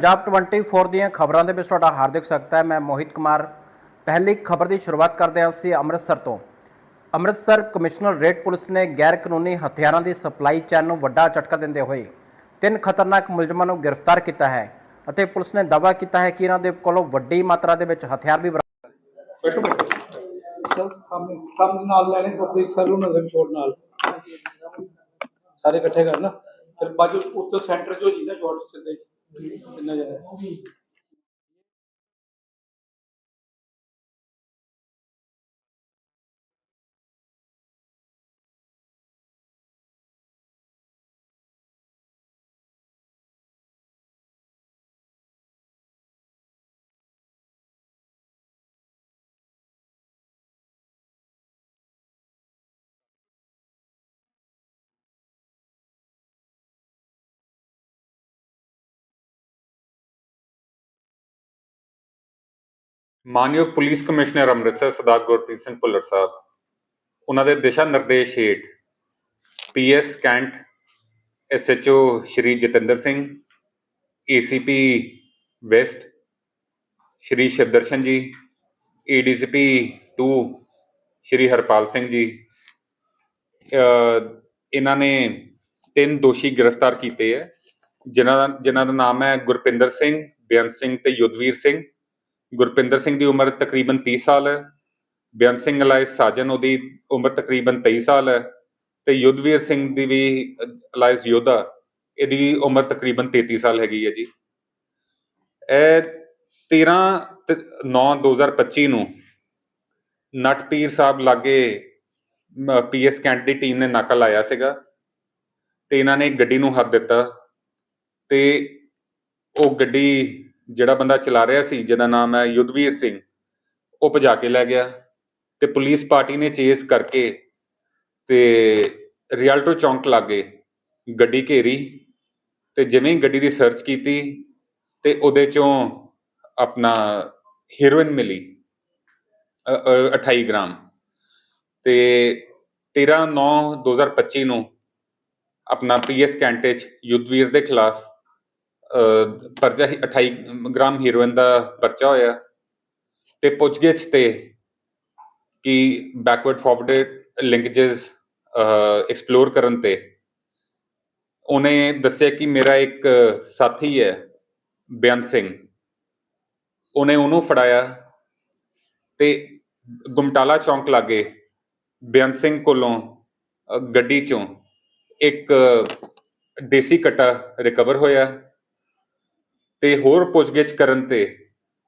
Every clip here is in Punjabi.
ਪੰਜਾਬ 24 ਦੀਆਂ ਖਬਰਾਂ ਦੇ ਵਿੱਚ ਤੁਹਾਡਾ ਹਾਰਦਿਕ ਸਵਾਗਤ ਹੈ। ਮੈਂ ਮੋਹਿਤ ਕੁਮਾਰ। ਪਹਿਲੀ ਖਬਰ ਦੀ ਸ਼ੁਰੂਆਤ ਕਰਦੇ ਹਾਂ ਅਸੀਂ ਅੰਮ੍ਰਿਤਸਰ ਤੋਂ। ਅੰਮ੍ਰਿਤਸਰ ਕਮਿਸ਼ਨਰ ਰੇਡ ਪੁਲਿਸ ਨੇ ਗੈਰ ਕਾਨੂੰਨੀ ਹਥਿਆਰਾਂ ਦੀ ਸਪਲਾਈ ਚੈਨ ਨੂੰ ਵੱਡਾ ਝਟਕਾ ਦਿੰਦੇ ਹੋਏ ਤਿੰਨ ਖਤਰਨਾਕ ਮੁਲਜ਼ਮਾਂ ਨੂੰ ਗ੍ਰਿਫਤਾਰ ਕੀਤਾ ਹੈ ਅਤੇ ਪੁਲਿਸ ਨੇ ਦਾਅਵਾ ਕੀਤਾ ਹੈ ਕਿ ਇਹਨਾਂ ਦੇ ਕੋਲੋਂ ਵੱਡੀ ਮਾਤਰਾ ਦੇ ਵਿੱਚ ਹਥਿਆਰ ਵੀ ਬਰਾਮਦ ਬੈਠੋ ਬੈਠੋ। ਸਰ ਸਾਹਮਣੇ ਸਾਹਮਣੇ ਨਾਲ ਲੈਣੇ ਸਭ ਦੇ ਸਰ ਨੂੰ ਨਜ਼ਰ ਛੋੜ ਨਾਲ। ਸਾਰੇ ਇਕੱਠੇ ਕਰਨਾ। ਫਿਰ ਬਾਜੂ ਉੱਤੇ ਸੈਂਟਰ ਚ ਜੀ ਨਾ ਸ਼ਾਰਟ ਸਿੱਧੇ। ਕਿੰਨਾ ਜ਼ਿਆਦਾ ਮਾਨਯੋਗ ਪੁਲਿਸ ਕਮਿਸ਼ਨਰ ਅੰਮ੍ਰਿਤਸਰ ਸਰਦਾਰ ਗੁਰਪ੍ਰੀਤ ਸਿੰਘ ਭੁੱਲਰ ਸਾਹਿਬ, ਉਹਨਾਂ ਦੇ ਦਿਸ਼ਾ ਨਿਰਦੇਸ਼ ਹੇਠ PS cantt SHO Shri Jatinder Singh, ACP west Shri Shivdarshan ji, ADCP 2 ਸ਼੍ਰੀ ਹਰਪਾਲ ਸਿੰਘ ਜੀ ਇਹਨਾਂ ਨੇ ਤਿੰਨ ਦੋਸ਼ੀ ਗ੍ਰਿਫਤਾਰ ਕੀਤੇ ਹੈ, ਜਿਨ੍ਹਾਂ ਦਾ ਜਿਨ੍ਹਾਂ ਦਾ ਨਾਮ ਹੈ ਗੁਰਪਿੰਦਰ ਸਿੰਘ, ਬੇਅੰਤ ਸਿੰਘ ਤੇ ਯੁੱਧਵੀਰ ਸਿੰਘ। ਗੁਰਪਿੰਦਰ ਸਿੰਘ ਦੀ ਉਮਰ ਤਕਰੀਬਨ 30 ਸਾਲ ਹੈ। ਬੇਅੰਤ ਸਿੰਘ ਅਲਾਇਸ ਸਾਜਨ, ਉਹਦੀ ਉਮਰ ਤਕਰੀਬਨ 23 ਸਾਲ ਹੈ ਤੇ ਯੁੱਧਵੀਰ ਸਿੰਘ ਦੀ ਵੀ ਅਲਾਇਸ ਯੋਧਾ, ਇਹਦੀ ਉਮਰ ਤਕਰੀਬਨ 33 ਸਾਲ ਹੈਗੀ ਹੈ ਜੀ। ਇਹ 13 9 2025 ਨੂੰ ਨਟਪੀਰ ਸਾਹਿਬ ਲਾਗੇ ਪੀਐਸ ਕੈਂਟ ਦੀ ਟੀਮ ਨੇ ਨਾਕਾ ਲਾਇਆ ਸੀਗਾ ਤੇ ਇਹਨਾਂ ਨੇ ਗੱਡੀ ਨੂੰ ਹੱਥ ਦਿੱਤਾ ਤੇ ਉਹ ਗੱਡੀ ਜਿਹੜਾ ਬੰਦਾ ਚਲਾ ਰਿਹਾ ਸੀ, ਜਿਹਦਾ ਨਾਮ ਹੈ ਯੁੱਧਵੀਰ ਸਿੰਘ, ਉਹ ਭਜਾ ਕੇ ਲੈ ਗਿਆ ਤੇ ਪੁਲਿਸ ਪਾਰਟੀ ਨੇ ਚੇਸ ਕਰਕੇ ਤੇ ਰਿਆਲਟੋ ਚੌਂਕ ਲਾਗੇ ਗੱਡੀ ਘੇਰੀ ਤੇ ਜਿਵੇਂ ਹੀ ਗੱਡੀ ਦੀ ਸਰਚ ਕੀਤੀ ਤੇ ਉਹਦੇ ਚੋਂ ਆਪਣਾ ਹੀਰੋਇਨ ਮਿਲੀ, ਅ- ਅ- 28 ਗ੍ਰਾਮ ਤੇ 13 9 2025 ਨੂੰ ਆਪਣਾ ਪੀਐਸ ਕੈਂਟੇ ਚ ਯੁੱਧਵੀਰ ਦੇ ਖਿਲਾਫ ਪਰਚਾ ਹੀ 28 ਗ੍ਰਾਮ ਹੀਰੋਇਨ ਦਾ ਪਰਚਾ ਹੋਇਆ ਤੇ ਪੁੱਛਗਿੱਛ ਤੇ ਕਿ ਬੈਕਵਰਡ ਫਾਰਵਰਡ ਲਿੰਕੇजेस ਐਕਸਪਲੋਰ ਕਰਨ ਤੇ ਉਹਨੇ ਦੱਸਿਆ ਕਿ ਮੇਰਾ ਇੱਕ ਸਾਥੀ ਹੈ, ਬਿਆਨ ਸਿੰਘ। ਉਹਨੇ ਉਹਨੂੰ ਫੜਾਇਆ ਤੇ ਗੁਮਟਾਲਾ ਚੌਂਕ ਲਾਗੇ ਬਿਆਨ ਸਿੰਘ ਕੋਲੋਂ ਗੱਡੀ ਚੋਂ ਇੱਕ ਦੇਸੀ ਕਟਾ ਰਿਕਵਰ ਹੋਇਆ। ਤੇ ਹੋਰ ਪੁੱਛਗਿੱਛ ਕਰਨ ਤੇ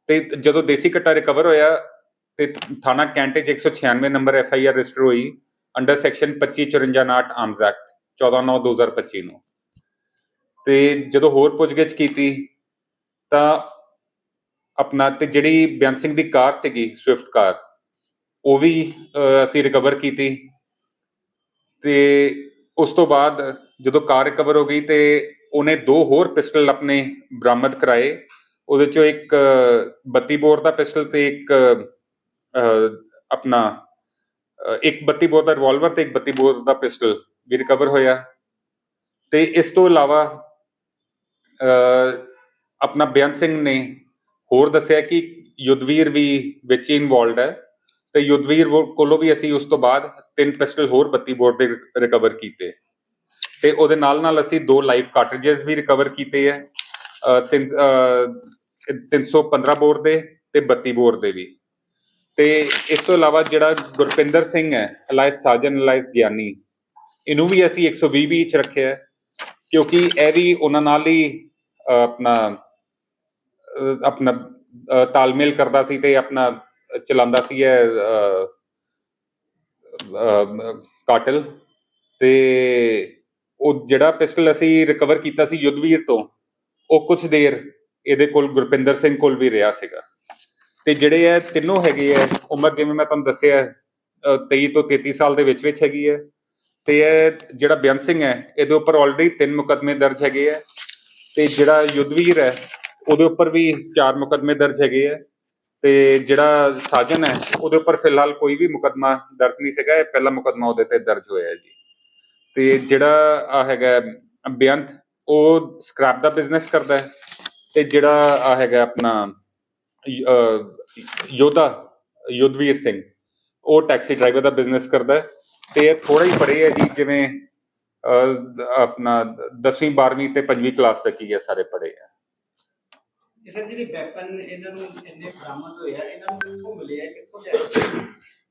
ਤੇ ਜਦੋਂ ਦੇਸੀ ਕਟਾ ਰਿਕਵਰ ਹੋਇਆ, ਤੇ ਥਾਣਾ ਕੈਂਟ 'ਚ 196 number F I R register ਹੋਈ ਅੰਡਰ ਸੈਕਸ਼ਨ 2554 ਆਰਮਸ ਐਕਟ 14/9/2025 ਨੂੰ ਤੇ ਜਦੋਂ ਹੋਰ ਪੁੱਛਗਿੱਛ ਕੀਤੀ, ਤਾਂ ਆਪਣਾ ਤੇ ਜਿਹੜੀ ਬਿਆਨ ਸਿੰਘ ਦੀ ਕਾਰ ਸੀਗੀ ਸਵਿਫਟ ਕਾਰ, ਉਹ ਵੀ ਅਸੀਂ ਰਿਕਵਰ ਕੀਤੀ। ਤੇ ਉਸ ਤੋਂ ਬਾਅਦ ਜਦੋਂ ਕਾਰ ਰਿਕਵਰ ਹੋ ਗਈ ਤੇ ਉਹਨੇ ਦੋ ਹੋਰ ਪਿਸਟਲ ਆਪਣੇ ਬਰਾਮਦ ਕਰਾਏ। ਉਹਦੇ ਚੋਂ ਇੱਕ ਅਹ, 32 ਬੋਰ ਦਾ ਪਿਸਟਲ ਤੇ ਇੱਕ ਆਪਣਾ ਇੱਕ 32 ਬੋਰ ਦਾ ਰਿਵਾਲਵਰ ਤੇ ਇੱਕ 32 ਬੋਰ ਦਾ ਪਿਸਟਲ ਵੀ ਰਿਕਵਰ ਹੋਇਆ। ਤੇ ਇਸ ਤੋਂ ਇਲਾਵਾ ਆਪਣਾ ਬਿਆਨ ਸਿੰਘ ਨੇ ਹੋਰ ਦੱਸਿਆ ਕਿ ਯੁੱਧਵੀਰ ਵੀ ਵਿੱਚ ਇਨਵੋਲਡ ਹੈ। ਤੇ ਯੁੱਧਵੀਰ ਕੋਲੋਂ ਵੀ ਅਸੀਂ ਉਸ ਤੋਂ ਬਾਅਦ ਤਿੰਨ ਪਿਸਟਲ ਹੋਰ 32 ਬੋਰ ਦੇ ਰਿਕਵਰ ਕੀਤੇ। ਤੇ ਉਹਦੇ ਨਾਲ ਨਾਲ ਅਸੀਂ ਦੋ ਲਾਈਵ ਕਾਰਟ੍ਰਿਜਸ ਵੀ ਰਿਕਵਰ ਕੀਤੇ ਹੈ 315 ਬੋਰ ਦੇ ਤੇ 32 ਬੋਰ ਦੇ ਵੀ। ਤੇ ਇਸ ਤੋਂ ਇਲਾਵਾ ਜਿਹੜਾ ਗੁਰਪਿੰਦਰ ਸਿੰਘ ਹੈ ਅਲਾਇਸ ਸਾਜਨ ਅਲਾਇਸ ਗਿਆਨੀ ਇਹਨੂੰ ਵੀ ਅਸੀਂ 120 ਵੀ ਚ ਰੱਖਿਆ ਕਿਉਂਕਿ ਇਹ ਵੀ ਉਹਨਾਂ ਨਾਲ ਹੀ ਆਪਣਾ ਆਪਣਾ ਤਾਲਮੇਲ ਕਰਦਾ ਸੀ ਤੇ ਆਪਣਾ ਚਲਾਉਂਦਾ ਸੀ ਇਹ ਕਾਟਲ। ਤੇ ਉਹ ਜਿਹੜਾ ਪਿਸਟਲ ਅਸੀਂ ਰਿਕਵਰ ਕੀਤਾ ਸੀ ਯੁੱਧਵੀਰ ਤੋਂ, ਉਹ ਕੁਝ ਦੇਰ ਇਹਦੇ ਕੋਲ ਗੁਰਪਿੰਦਰ ਸਿੰਘ ਕੋਲ ਵੀ ਰਿਹਾ ਸੀਗਾ। ਤੇ ਜਿਹੜੇ ਇਹ ਤਿੰਨੋਂ ਹੈਗੇ ਆ, ਉਮਰ ਜਿਵੇਂ ਮੈਂ ਤੁਹਾਨੂੰ ਦੱਸਿਆ, ਅਹ 23 ਤੋਂ 33 ਸਾਲ ਦੇ ਵਿੱਚ ਵਿੱਚ ਹੈਗੀ ਹੈ ਤੇ ਇਹ ਜਿਹੜਾ ਬੇਅੰਤ ਸਿੰਘ ਹੈ, ਇਹਦੇ ਉੱਪਰ ਆਲਰੇਡੀ ਤਿੰਨ ਮੁਕੱਦਮੇ ਦਰਜ ਹੈਗੇ ਆ, ਤੇ ਜਿਹੜਾ ਯੁੱਧਵੀਰ ਹੈ, ਉਹਦੇ ਉੱਪਰ ਵੀ ਚਾਰ ਮੁਕੱਦਮੇ ਦਰਜ ਹੈਗੇ ਆ, ਤੇ ਜਿਹੜਾ ਸਾਜਨ ਹੈ, ਉਹਦੇ ਉੱਪਰ ਫਿਲਹਾਲ ਕੋਈ ਵੀ ਮੁਕੱਦਮਾ ਦਰਜ ਨਹੀਂ ਸੀਗਾ, ਇਹ ਪਹਿਲਾ ਮੁਕੱਦਮਾ ਉਹਦੇ ਤੇ ਦਰਜ ਹੋਇਆ ਹੈ ਜੀ। ਤੇ ਜਿਹੜਾ ਆ ਹੈਗਾ ਬੇਅੰਤ ਉਹ ਸਕ੍ਰੈਪ ਦਾ ਬਿਜ਼ਨਸ ਕਰਦਾ ਹੈ ਤੇ ਜਿਹੜਾ ਆ ਹੈਗਾ ਆਪਣਾ ਯੋਧਾ ਯੋਧਵੀਰ ਸਿੰਘ ਉਹ ਟੈਕਸੀ ਡਰਾਈਵਰ ਦਾ ਬਿਜ਼ਨਸ ਕਰਦਾ ਹੈ ਤੇ ਇਹ ਥੋੜਾ ਹੀ ਪਰੇ ਹੈ ਜੀ ਜਿਵੇਂ ਆਪਣਾ 10ਵੀਂ 12ਵੀਂ ਤੇ 5ਵੀਂ ਕਲਾਸ ਤੱਕ ਹੀ ਇਹ ਸਾਰੇ ਪੜੇ ਆ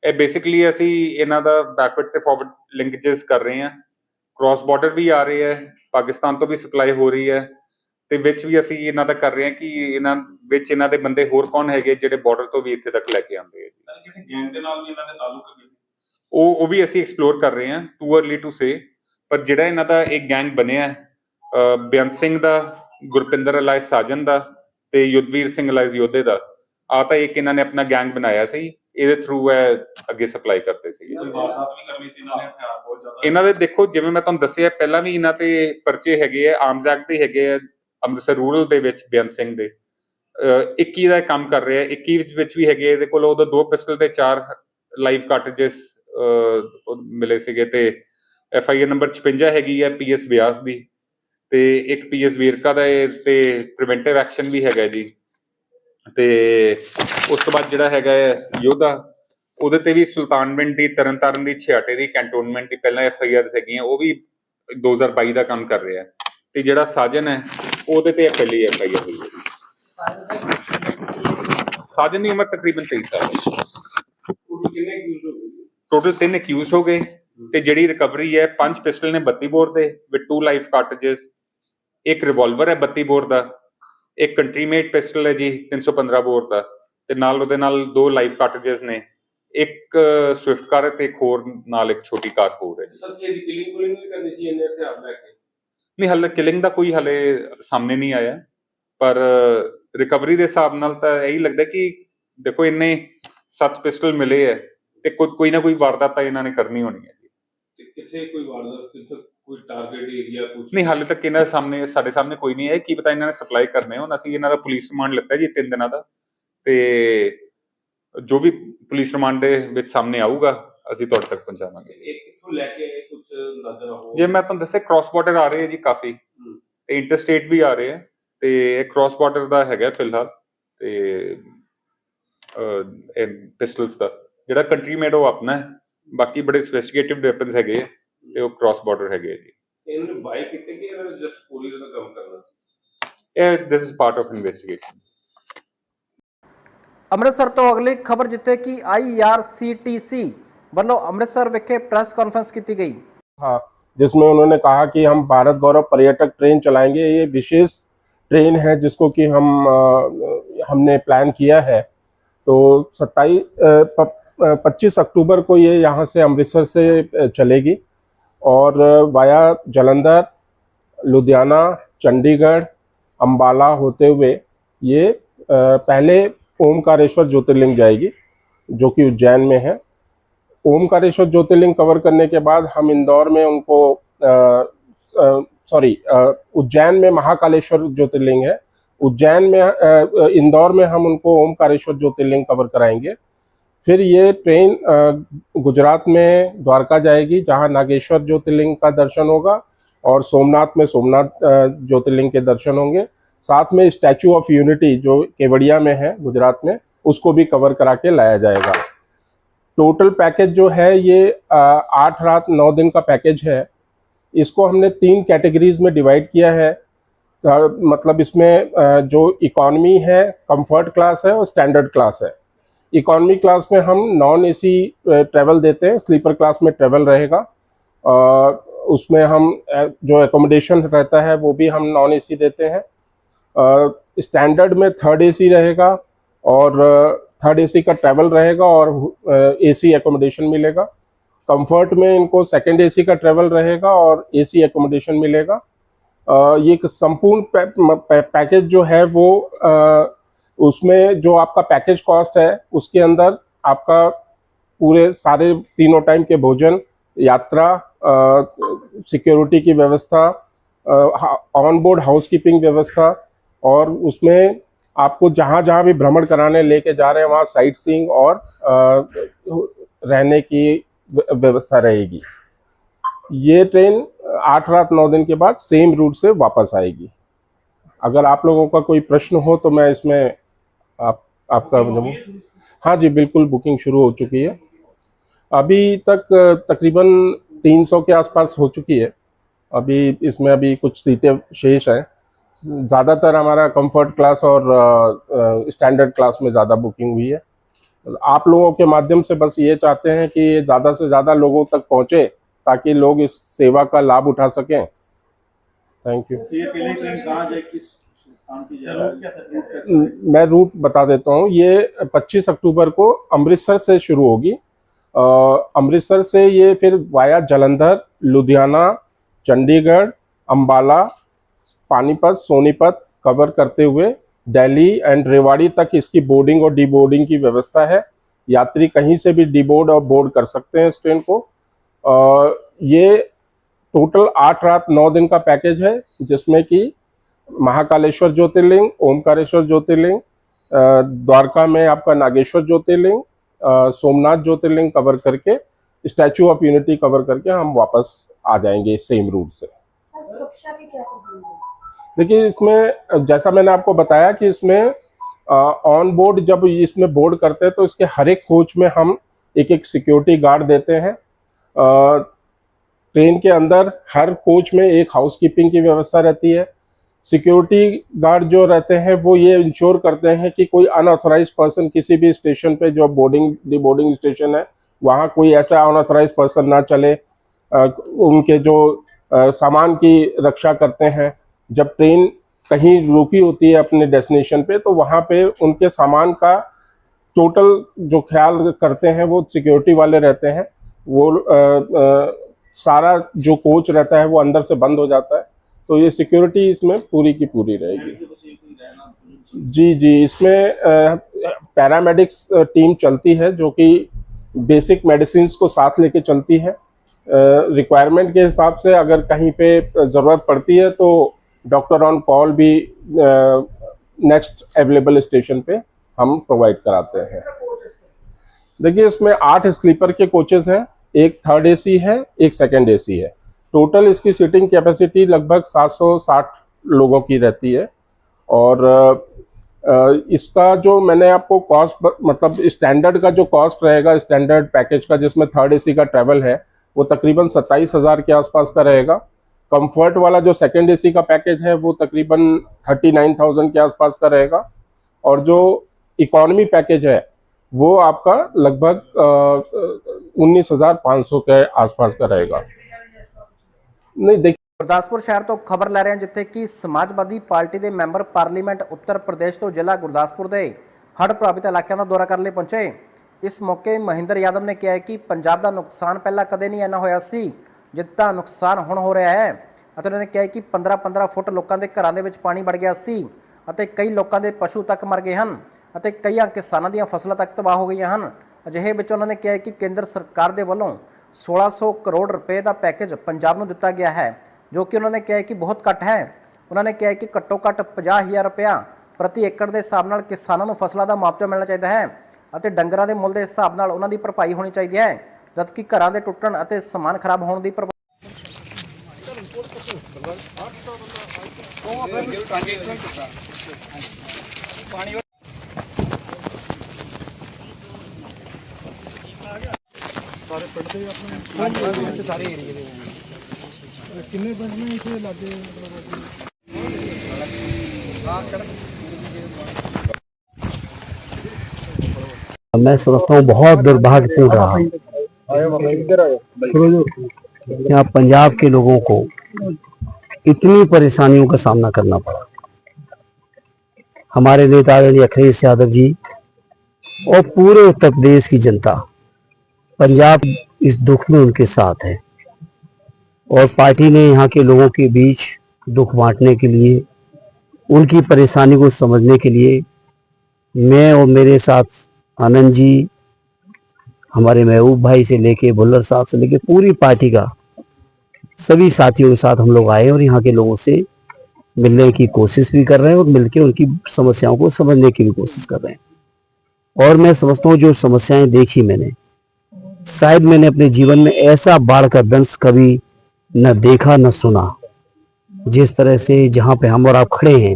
ਇਹ ਬੇਸਿਕਲੀ ਅਸੀਂ ਇਹਨਾਂ ਦਾ ਬੈਕਵਰਡ ਤੇ ਫਾਰਵਰਡ ਲਿੰਕੇजेस ਕਰ ਰਹੇ ਹਾਂ। ਕ੍ਰਾਸ ਬਾਰਡਰ ਵੀ ਆ ਰਹੇ ਹੈ ਪਾਕਿਸਤਾਨ ਤੋਂ ਵੀ ਸਪਲਾਈ ਹੋ ਰਹੀ ਹੈ ਤੇ ਵਿੱਚ ਵੀ ਅਸੀਂ ਇਹਨਾਂ ਦਾ ਕਰ ਰਹੇ ਹਾਂ ਕਿ ਇਹਨਾਂ ਵਿੱਚ ਇਹਨਾਂ ਦੇ ਬੰਦੇ ਹੋਰ ਕੌਣ ਹੈਗੇ ਜਿਹੜੇ ਬਾਰਡਰ ਤੋਂ ਵੀ ਇੱਥੇ ਤੱਕ ਲੈ ਕੇ ਆਉਂਦੇ ਆ ਸਰ ਕਿਸੇ ਗੈਂਗ ਦੇ ਨਾਲ ਵੀ ਇਹਨਾਂ ਦੇ ਤਾਲੁਕ ਹੈਗੇ ਸੀ? ਉਹ ਉਹ ਵੀ ਅਸੀਂ ਐਕਸਪਲੋਰ ਕਰ ਰਹੇ ਹਾਂ ਟੂ अर्ਲੀ ਟੂ ਸੇ ਪਰ ਜਿਹੜਾ ਇਹਨਾਂ ਦਾ ਇੱਕ ਗੈਂਗ ਬਣਿਆ ਹੈ, ਬੇਅੰਤ ਸਿੰਘ ਦਾ ਗੁਰਪਿੰਦਰ ਅਲਾਇਸ ਸਾਜਨ ਦਾ ਤੇ ਯੁੱਧਵੀਰ ਸਿੰਘ ਅਲਾਇਸ ਯੋਧੇ ਦਾ ਆ ਤਾਂ ਇੱਕ ਇਹਨਾਂ ਨੇ ਆਪਣਾ ਗੈਂਗ ਬਣਾਇਆ ਸੀ। ਇਹਦੇ ਥਰੂ ਹੈ ਅੱਗੇ ਸਪਲਾਈ ਕਰਦੇ ਸੀਗੇ। ਇਹਨਾਂ ਦੇ ਦੇਖੋ ਜਿਵੇਂ ਮੈਂ ਤੁਹਾਨੂੰ ਦੱਸਿਆ ਪਹਿਲਾਂ ਵੀ ਇਹਨਾਂ ਤੇ ਪਰਚੇ ਹੈਗੇ ਆ ਆਰਮਸ ਐਕਟ ਦੇ ਹੈਗੇ ਆ ਅੰਮ੍ਰਿਤਸਰ ਰੂਰਲ ਦੇ ਵਿੱਚ ਬੇਅੰਤ ਸਿੰਘ ਦੇ। ਅਹ 21 ਦਾ ਕੰਮ ਕਰ ਰਿਹਾ 21 ਵਿੱਚ ਵਿੱਚ ਵੀ ਹੈਗੇ ਇਹਦੇ ਕੋਲ ਉਹਦਾ ਦੋ ਪਿਸਟਲ ਤੇ ਚਾਰ ਲਾਈਵ ਕਾਰਟ੍ਰਿਜਸ ਮਿਲੇ ਸੀਗੇ ਤੇ ਐਫ ਆਈ ਆਰ ਨੰਬਰ 56 ਹੈਗੀ ਹੈ ਪੀਐਸ ਬਿਆਸ ਦੀ। ਤੇ ਇੱਕ ਪੀਐਸ ਵੀਰਕਾ ਦਾ ਇਹ ਤੇ ਪ੍ਰੀਵੈਂਟਿਵ ਐਕਸ਼ਨ ਵੀ ਹੈਗਾ ਜੀ। ਤੇ ਉਸ ਤੋਂ ਬਾਅਦ ਜਿਹੜਾ ਹੈਗਾ ਯੋਧਾ, ਉਹਦੇ ਤੇ ਵੀ ਸੁਲਤਾਨਵਿੰਡ ਦੀ ਤਰਨਤਾਰਨ ਦੀ, ਛਿਆਟੇ ਦੀ, ਕੈਂਟੋਨਮੈਂਟ ਦੀ ਪਹਿਲਾਂ ਐਫ ਆਈ ਆਰਸ ਹੈਗੀਆਂ, ਉਹ ਵੀ 2022 ਦਾ ਕੰਮ ਕਰ ਰਿਹਾ ਤੇ ਜਿਹੜਾ ਸਾਜਨ ਹੈ, ਉਹਦੇ ਤੇ ਪਹਿਲੀ ਐਫ ਆਈ ਆਰ ਹੋਈ ਹੈ। ਸਾਜਨ ਦੀ ਉਮਰ ਤਕਰੀਬਨ 23 ਸਾਲ ਟੋਟਲ ਕਿੰਨੇ ਅਕਿਊਜ਼ ਹੋ। ਗਏ ਤਿੰਨ ਅਕਿਊਜ਼ ਹੋ ਗਏ। ਤੇ ਜਿਹੜੀ ਰਿਕਵਰੀ ਹੈ, ਪੰਜ ਪਿਸਟਲ ਨੇ 32 ਬੋਰ ਦੇ ਵਿਦ ਟੂ ਲਾਈਫ ਕਾਰਟ੍ਰਿਜਸ ਇੱਕ ਰਿਵਾਲਵਰ ਹੈ 32 ਬੋਰ ਦਾ। ਇੱਕ ਕੰਟਰੀਮੇਟ ਪਿਸਟਲ ਹੈ ਜੀ 315 ਬੋਰ ਦਾ। ਤੇ ਨਾਲ ਉਹਦੇ ਨਾਲ ਦੋ ਲਾਈਫ ਕਾਰਟ੍ਰਿਜਸ ਨੇ। ਇੱਕ ਸਵਿਫਟ ਕਾਰ ਤੇ ਇੱਕ ਹੋਰ ਨਾਲ ਇੱਕ ਛੋਟੀ ਕਾਰ ਹੋਰ ਹੈ ਜੀ। ਸਰ ਕੀ ਇਹਦੀ ਕਿਲਿੰਗ ਕੁਲਿੰਗ ਵੀ ਕਰਨੀ ਸੀ ਇਹਨੇ ਹਥਿਆਰ ਲੈ ਕੇ? ਨਹੀਂ ਹਾਲੇ ਕਿਲਿੰਗ ਦਾ ਕੋਈ ਹਾਲੇ ਸਾਹਮਣੇ ਨਹੀਂ ਆਇਆ। ਪਰ ਰਿਕਵਰੀ ਦੇ ਹਿਸਾਬ ਨਾਲ ਤਾਂ ਇਹੀ ਲੱਗਦਾ ਕਿ ਦੇਖੋ ਇੰਨੇ ਸੱਤ ਪਿਸਟਲ ਮਿਲੇ ਹੈ ਤੇ ਕੋਈ ਕੋਈ ਨਾ ਕੋਈ ਵਾਰਦਾਤ ਤਾਂ ਇਹਨਾਂ ਨੇ ਕਰਨੀ ਹੋਣੀ ਹੈ ਜੀ। ਕਿੱਥੇ ਕੋਈ ਵਾਰਦਾਤ ਕਿੱਥੇ ਕੋਈ ਟਾਰਗੇਟ ਏਰੀਆ ਕੁਝ ਨਹੀਂ ਹਾਲੇ ਤੱਕ ਇਹਨਾਂ ਦੇ ਸਾਹਮਣੇ ਸਾਡੇ ਸਾਹਮਣੇ ਕੋਈ ਨਹੀਂ ਹੈ ਕੀ ਪਤਾ ਇਹਨਾਂ ਨੇ ਸਪਲਾਈ ਕਰਨੇ ਹੋਣ। ਅਸੀਂ ਇਹਨਾਂ ਦਾ ਪੁਲਿਸ ਰਿਮਾਂਡ ਲਿੱਤਾ ਜੀ ਤਿੰਨ ਦਿਨਾਂ ਦਾ। ਤੇ ਜੋ ਵੀ ਪੁਲਿਸ ਰਿਮਾਂਡ ਦੇ ਵਿੱਚ ਸਾਹਮਣੇ ਆਊਗਾ ਅਸੀਂ ਤੁਹਾਡੇ ਤੱਕ ਪਹੁੰਚਾਵਾਂਗੇ। ਇਹ ਕਿੱਥੋਂ ਲੈ ਕੇ ਕੁਝ ਅੰਦਾਜ਼ਾ ਹੋ ਜੇ ਮੈਂ ਤੁਹਾਨੂੰ ਦੱਸਿਆ ਕ੍ਰਾਸ ਬਾਰਡਰ ਆ ਰਹੇ ਹੈ ਜੀ ਕਾਫੀ। ਤੇ ਇੰਟਰਸਟੇਟ ਵੀ ਆ ਰਹੇ ਹੈ ਤੇ ਇਹ ਕ੍ਰਾਸ ਬਾਰਡਰ ਦਾ ਹੈਗਾ ਫਿਲਹਾਲ। ਤੇ ਇਹ ਪਿਸਟਲਸ ਦਾ। ਜਿਹੜਾ ਕੰਟਰੀ ਮੇਡ ਉਹ ਆਪਣਾ ਹੈ। ਬਾਕੀ ਬੜੇ ਸੋਫਿਸਟੀਕੇਟਿਵ ਵੈਪਨਸ ਹੈਗੇ ਆ। ਤੇ ਉਹ ਕ੍ਰਾਸ ਬਾਰਡਰ ਹੈਗੇ ਆ ਜੀ ਇਹਨਾਂ ਨੇ ਬਾਈ ਕੀਤੇ ਕਿ ਇਹਨਾਂ ਨੇ ਜਸਟ ਕੋਰੀਅਰ ਦਾ ਕੰਮ ਕਰਨਾ ਸੀ ਇਹ this is part of investigation Amritsar ਤੋਂ ਅਗਲੀ ਖਬਰ ਜਿੱਥੇ ਕਿ IRCTC ਵੱਲੋਂ ਅੰਮ੍ਰਿਤਸਰ ਵਿਖੇ ਪ੍ਰੈਸ ਕਾਨਫਰੰਸ ਕੀਤੀ ਗਈ हाँ जिसमें उन्होंने कहा कि हम भारत गौरव पर्यटक ट्रेन चलाएंगे ये विशेष ट्रेन है जिसको कि हम अ, हमने प्लान किया है तो सत्ताईस पच्चीस अक्टूबर को ये यहाँ से अमृतसर से अ, चलेगी और वाया जलंधर, लुधियाना, चंडीगढ़, अंबाला होते हुए ये पहले ओमकारेश्वर ज्योतिर्लिंग जाएगी, जो कि उज्जैन में है। ओमकारेश्वर ज्योतिर्लिंग कवर करने के बाद हम इंदौर में उनको सॉरी उज्जैन में महाकालेश्वर ज्योतिर्लिंग है। उज्जैन में इंदौर में हम उनको ओमकारेश्वर ज्योतिर्लिंग कवर कराएँगे। फिर ये ट्रेन गुजरात में द्वारका जाएगी, जहाँ नागेश्वर ज्योतिर्लिंग का दर्शन होगा और सोमनाथ में सोमनाथ ज्योतिर्लिंग के दर्शन होंगे। साथ में स्टैचू ऑफ़ यूनिटी जो केवड़िया में है, गुजरात में, उसको भी कवर करा के लाया जाएगा। टोटल पैकेज जो है ये आठ रात नौ दिन का पैकेज है। इसको हमने तीन कैटेगरीज में डिवाइड किया है। मतलब इसमें जो इकॉनमी है, कंफर्ट क्लास है और स्टैंडर्ड क्लास है। इकॉनमी क्लास में हम नॉन एसी ट्रैवल देते हैं स्लीपर क्लास में ट्रैवल रहेगा। अ, उसमें हम जो एकोमोडेशन रहता है वो भी हम नॉन एसी देते हैं। स्टैंडर्ड में थर्ड एसी रहेगा और थर्ड एसी का ट्रैवल रहेगा और एसी एकोमोडेशन मिलेगा। कंफर्ट में इनको सेकंड एसी का ट्रैवल रहेगा और एसी एकोमोडेशन मिलेगा। ये संपूर्ण पैकेज जो है वो उसमें जो आपका पैकेज कॉस्ट है उसके अंदर आपका पूरे सारे तीनों टाइम के भोजन यात्रा सिक्योरिटी की व्यवस्था ऑन बोर्ड हाउसकीपिंग व्यवस्था और उसमें आपको जहाँ जहाँ भी भ्रमण कराने लेके जा रहे हैं वहाँ साइट सीइंग और अ, रहने की व्यवस्था रहेगी। ये ट्रेन आठ रात नौ दिन के बाद सेम रूट से वापस आएगी। अगर आप लोगों का कोई प्रश्न हो तो मैं इसमें आप आपका हाँ जी बिल्कुल बुकिंग शुरू हो चुकी है। अभी तक तकरीबन 300 के आसपास हो चुकी है। अभी इसमें अभी कुछ सीटें शेष हैं। ज़्यादातर हमारा कंफर्ट क्लास और स्टैंडर्ड क्लास में ज़्यादा बुकिंग हुई है। आप लोगों के माध्यम से बस ये चाहते हैं कि ज़्यादा से ज़्यादा लोगों तक पहुँचे ताकि लोग इस सेवा का लाभ उठा सकें। थैंक यू मैं रूट बता देता हूँ। ये 25 अक्टूबर को अमृतसर से शुरू होगी। अमृतसर से ये फिर वाया जलंधर लुधियाना चंडीगढ़ अंबाला पानीपत सोनीपत कवर करते हुए दिल्ली एंड रेवाड़ी तक इसकी बोर्डिंग और डीबोर्डिंग की व्यवस्था है। यात्री कहीं से भी डीबोर्ड और बोर्ड कर सकते हैं इस ट्रेन को। अ, ये टोटल आठ रात नौ दिन का पैकेज है जिसमें कि महाकालेश्वर ज्योतिर्लिंग ओमकारेश्वर ज्योतिर्लिंग द्वारका में आपका नागेश्वर ज्योतिर्लिंग सोमनाथ ज्योतिर्लिंग कवर करके स्टैचू ऑफ़ यूनिटी कवर करके हम वापस आ जाएँगे सेम रूट से। देखिए इसमें जैसा मैंने आपको बताया कि इसमें ऑन बोर्ड जब इसमें बोर्ड करते हैं तो इसके हर एक कोच में हम एक एक सिक्योरिटी गार्ड देते हैं। ट्रेन के अंदर हर कोच में एक हाउसकीपिंग की व्यवस्था रहती है। सिक्योरिटी गार्ड जो रहते हैं वो ये इंश्योर करते हैं कि कोई अनऑथराइज पर्सन किसी भी स्टेशन पे जो बोर्डिंग डी बोर्डिंग स्टेशन है वहाँ कोई ऐसा अनऑथराइज पर्सन ना चले। उनके जो सामान की रक्षा करते हैं जब ट्रेन कहीं रुकी होती है अपने डेस्टिनेशन पे तो वहाँ पे उनके सामान का टोटल जो ख्याल करते हैं वो सिक्योरिटी वाले रहते हैं। वो अ, अ, सारा जो कोच रहता है वो अंदर से बंद हो जाता है। तो ये सिक्योरिटी इसमें पूरी की पूरी रहेगी। जी जी, इसमें पैरामेडिक्स टीम चलती है जो कि बेसिक मेडिसिन को साथ लेके चलती है। रिक्वायरमेंट के हिसाब से अगर कहीं पे ज़रूरत पड़ती है तो डॉक्टर ऑन कॉल भी नेक्स्ट अवेलेबल स्टेशन पे हम प्रोवाइड कराते हैं। देखिए, इसमें आठ स्लीपर के कोचेज़ हैं। एक थर्ड एसी है, एक सेकंड एसी है। टोटल इसकी सीटिंग कैपेसिटी लगभग 760 लोगों की रहती है। और इसका जो मैंने आपको कॉस्ट मतलब स्टैंडर्ड का जो कॉस्ट रहेगा स्टैंडर्ड पैकेज का जिसमें थर्ड एसी का ट्रैवल है, वो तकरीबन सत्ताईस हज़ार के आसपास का रहेगा। कंफर्ट वाला जो सेकंड एसी का पैकेज है, वो तकरीबन थर्टी नाइन थाउज़ेंड के आसपास का रहेगा। और जो इकॉनमी पैकेज है, वो आपका लगभग उन्नीस हज़ार पाँच सौ के आसपास का रहेगा। ਨਹੀਂ, ਦੇਖ ਗੁਰਦਾਸਪੁਰ ਸ਼ਹਿਰ ਤੋਂ ਖਬਰ ਲੈ ਰਹੇ ਹਾਂ ਜਿੱਥੇ ਕਿ ਸਮਾਜਵਾਦੀ ਪਾਰਟੀ ਦੇ ਮੈਂਬਰ ਪਾਰਲੀਮੈਂਟ ਉੱਤਰ ਪ੍ਰਦੇਸ਼ ਤੋਂ ਜ਼ਿਲ੍ਹਾ ਗੁਰਦਾਸਪੁਰ ਦੇ ਹੜ੍ਹ ਪ੍ਰਭਾਵਿਤ ਇਲਾਕਿਆਂ ਦਾ ਦੌਰਾ ਕਰਨ ਲਈ ਪਹੁੰਚੇ। ਇਸ ਮੌਕੇ ਮਹਿੰਦਰ ਯਾਦਵ ਨੇ ਕਿਹਾ ਕਿ ਪੰਜਾਬ ਦਾ ਨੁਕਸਾਨ ਪਹਿਲਾਂ ਕਦੇ ਨਹੀਂ ਇੰਨਾ ਹੋਇਆ ਸੀ, ਜਿੱਦਾਂ ਨੁਕਸਾਨ ਹੁਣ ਹੋ ਰਿਹਾ ਹੈ। ਅਤੇ ਉਹਨਾਂ ਨੇ ਕਿਹਾ ਕਿ 15-15 ਫੁੱਟ ਲੋਕਾਂ ਦੇ ਘਰਾਂ ਦੇ ਵਿੱਚ ਪਾਣੀ ਵੜ ਗਿਆ ਸੀ ਅਤੇ ਕਈ ਲੋਕਾਂ ਦੇ ਪਸ਼ੂ ਤੱਕ ਮਰ ਗਏ ਹਨ ਅਤੇ ਕਈਆਂ ਕਿਸਾਨਾਂ ਦੀਆਂ ਫਸਲਾਂ ਤੱਕ ਤਬਾਹ ਹੋ ਗਈਆਂ ਹਨ। ਅਜਿਹੇ ਵਿੱਚ ਉਹਨਾਂ ਨੇ ਕਿਹਾ ਕਿ ਕੇਂਦਰ ਸਰਕਾਰ ਦੇ ਵੱਲੋਂ 1600 ਕਰੋੜ ਰੁਪਏ ਦਾ ਪੈਕੇਜ ਪੰਜਾਬ ਨੂੰ ਦਿੱਤਾ ਗਿਆ ਹੈ ਜੋ ਕਿ ਉਹਨਾਂ ਨੇ ਕਿਹਾ ਕਿ ਬਹੁਤ ਘੱਟ ਹੈ ਉਹਨਾਂ ਨੇ ਕਿਹਾ ਕਿ ਘੱਟੋ ਘੱਟ 50000 ਰੁਪਇਆ ਪ੍ਰਤੀ ਏਕੜ ਦੇ ਹਿਸਾਬ ਨਾਲ ਕਿਸਾਨਾਂ ਨੂੰ ਫਸਲਾਂ ਦਾ ਮੁਆਵਜ਼ਾ ਮਿਲਣਾ ਚਾਹੀਦਾ ਹੈ ਅਤੇ ਡੰਗਰਾਂ ਦੇ ਮੁੱਲ ਦੇ ਹਿਸਾਬ ਨਾਲ ਉਹਨਾਂ ਦੀ ਭਰਪਾਈ ਹੋਣੀ ਚਾਹੀਦੀ ਹੈ ਜਦਕਿ ਘਰਾਂ ਦੇ ਟੁੱਟਣ ਅਤੇ ਸਮਾਨ ਖਰਾਬ ਹੋਣ ਦੀ ਭਰਪਾਈ मैं समझता हूँ बहुत दुर्भाग्यपूर्ण रहा। यहाँ पंजाब के लोगों को इतनी परेशानियों का सामना करना पड़ा। हमारे नेता अखिलेश यादव जी और पूरे उत्तर प्रदेश की जनता पंजाब इस दुख में उनके साथ है। और पार्टी ने यहाँ के लोगों के बीच दुख बांटने के लिए, उनकी परेशानी को समझने के लिए, मैं और मेरे साथ आनंद जी, हमारे महबूब भाई से लेके भुल्लर साहब से लेके पूरी पार्टी का, सभी साथियों के साथ हम लोग आए और यहाँ के लोगों से मिलने की कोशिश भी कर रहे हैं और मिलके उनकी समस्याओं को समझने की भी कोशिश कर रहे हैं। और मैं समझता हूँ जो समस्याएँ देखी मैंने शायद मैंने अपने जीवन में ऐसा बाढ़ का दंश कभी न देखा न सुना। जिस तरह से जहाँ पे हम और आप खड़े हैं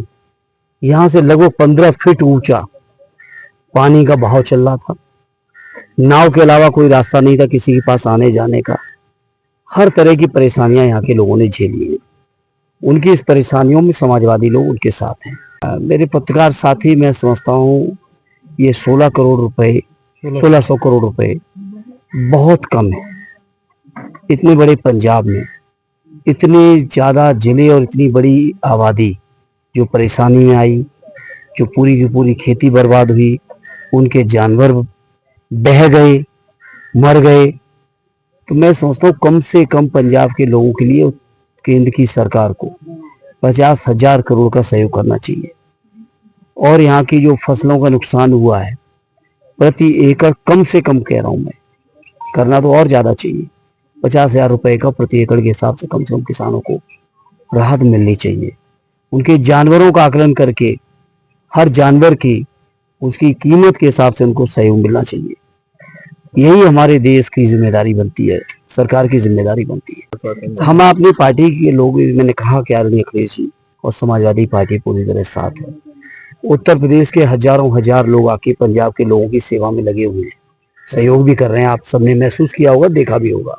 यहाँ से लगभग पंद्रह फीट ऊँचा पानी का बहाव चल रहा था। नाव के अलावा कोई रास्ता नहीं था किसी के पास आने जाने का। हर तरह की परेशानियाँ यहाँ के लोगों ने झेली हैं। उनकी इस परेशानियों में समाजवादी लोग उनके साथ हैं। मेरे पत्रकार साथी मैं समझता हूँ ये 16 करोड़ रुपए सोलह सौ करोड़ रुपए बहुत कम है। इतने बड़े पंजाब में, इतने ज़्यादा ज़िले और इतनी बड़ी आबादी जो परेशानी में आई, जो पूरी की पूरी खेती बर्बाद हुई, उनके जानवर बह गए, मर गए। तो मैं समझता हूँ कम से कम पंजाब के लोगों के लिए केंद्र की सरकार को पचास हज़ार करोड़ का सहयोग करना चाहिए। और यहाँ की जो फ़सलों का नुकसान हुआ है, प्रति एकड़ कम से कम कह रहा हूँ मैं करना तो और ज़्यादा चाहिए। पचास हज़ार रुपए का प्रति एकड़ के हिसाब से कम से कम किसानों को राहत मिलनी चाहिए। उनके जानवरों का आकलन करके, हर जानवर की उसकी कीमत के हिसाब से उनको सहयोग मिलना चाहिए। यही हमारे देश की ज़िम्मेदारी बनती है, सरकार की ज़िम्मेदारी बनती है। हम अपनी पार्टी के लोग, मैंने कहा कि आदरणीय अखिलेश जी और समाजवादी पार्टी पूरी तरह साथ है। उत्तर प्रदेश के हज़ारों हज़ार लोग आके पंजाब के लोगों की सेवा में लगे हुए हैं। सहयोग भी कर रहे हैं आप सबने महसूस किया होगा देखा भी होगा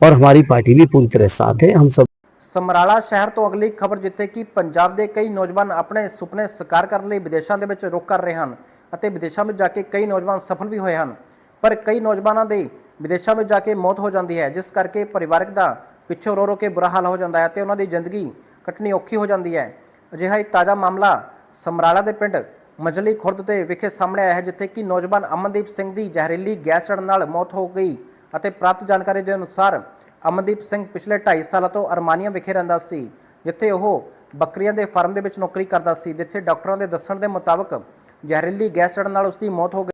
और हमारी पार्टी भी पूरी तरह साथ है हम सब ਸਮਰਾਲਾ ਸ਼ਹਿਰ ਤੋਂ ਅਗਲੀ ਖਬਰ ਜਿੱਥੇ ਕਿ ਪੰਜਾਬ ਦੇ ਕਈ ਨੌਜਵਾਨ ਆਪਣੇ ਸੁਪਨੇ ਸਾਕਾਰ ਕਰਨ ਲਈ ਵਿਦੇਸ਼ਾਂ ਦੇ ਵਿੱਚ ਰੁਕ ਕਰ ਰਹੇ ਹਨ ਅਤੇ ਵਿਦੇਸ਼ਾਂ ਵਿੱਚ ਜਾ ਕੇ ਕਈ ਨੌਜਵਾਨ ਸਫਲ ਵੀ ਹੋਏ ਹਨ ਪਰ ਕਈ ਨੌਜਵਾਨਾਂ ਦੇ ਵਿਦੇਸ਼ਾਂ ਵਿੱਚ ਜਾ ਕੇ ਮੌਤ ਹੋ ਜਾਂਦੀ ਹੈ ਜਿਸ ਕਰਕੇ ਪਰਿਵਾਰਕ ਦਾ ਪਿੱਛੋਂ ਰੋ ਰੋ ਕੇ ਬੁਰਾ ਹਾਲ ਹੋ ਜਾਂਦਾ ਹੈ ਤੇ ਉਹਨਾਂ ਦੀ ਜ਼ਿੰਦਗੀ ਕੱਟਣੀ ਔਖੀ ਹੋ ਜਾਂਦੀ ਹੈ ਅਜਿਹਾ ਇੱਕ ਤਾਜ਼ਾ ਮਾਮਲਾ ਸਮਰਾਲਾ ਦੇ ਪਿੰਡ ਮਜਲੀ ਖੁਰਦ ਦੇ ਵਿਖੇ ਸਾਹਮਣੇ ਆਇਆ ਹੈ ਜਿੱਥੇ ਕਿ ਨੌਜਵਾਨ ਅਮਨਦੀਪ ਸਿੰਘ ਦੀ ਜ਼ਹਿਰੀਲੀ ਗੈਸ ਚੜਨ ਨਾਲ ਮੌਤ ਹੋ ਗਈ ਅਤੇ ਪ੍ਰਾਪਤ ਜਾਣਕਾਰੀ ਦੇ ਅਨੁਸਾਰ ਅਮਨਦੀਪ ਸਿੰਘ ਪਿਛਲੇ 2.5 ਸਾਲਾਂ ਤੋਂ ਅਰਮਾਨੀਆ ਵਿਖੇ ਰਹਿੰਦਾ ਸੀ ਜਿੱਥੇ ਉਹ ਬੱਕਰੀਆਂ ਦੇ ਫਾਰਮ ਦੇ ਵਿੱਚ ਨੌਕਰੀ ਕਰਦਾ ਸੀ ਜਿੱਥੇ ਡਾਕਟਰਾਂ ਦੇ ਦੱਸਣ ਦੇ ਮੁਤਾਬਕ ਜ਼ਹਿਰੀਲੀ ਗੈਸ ਚੜਨ ਨਾਲ ਉਸ ਦੀ ਮੌਤ ਹੋ ਗਈ।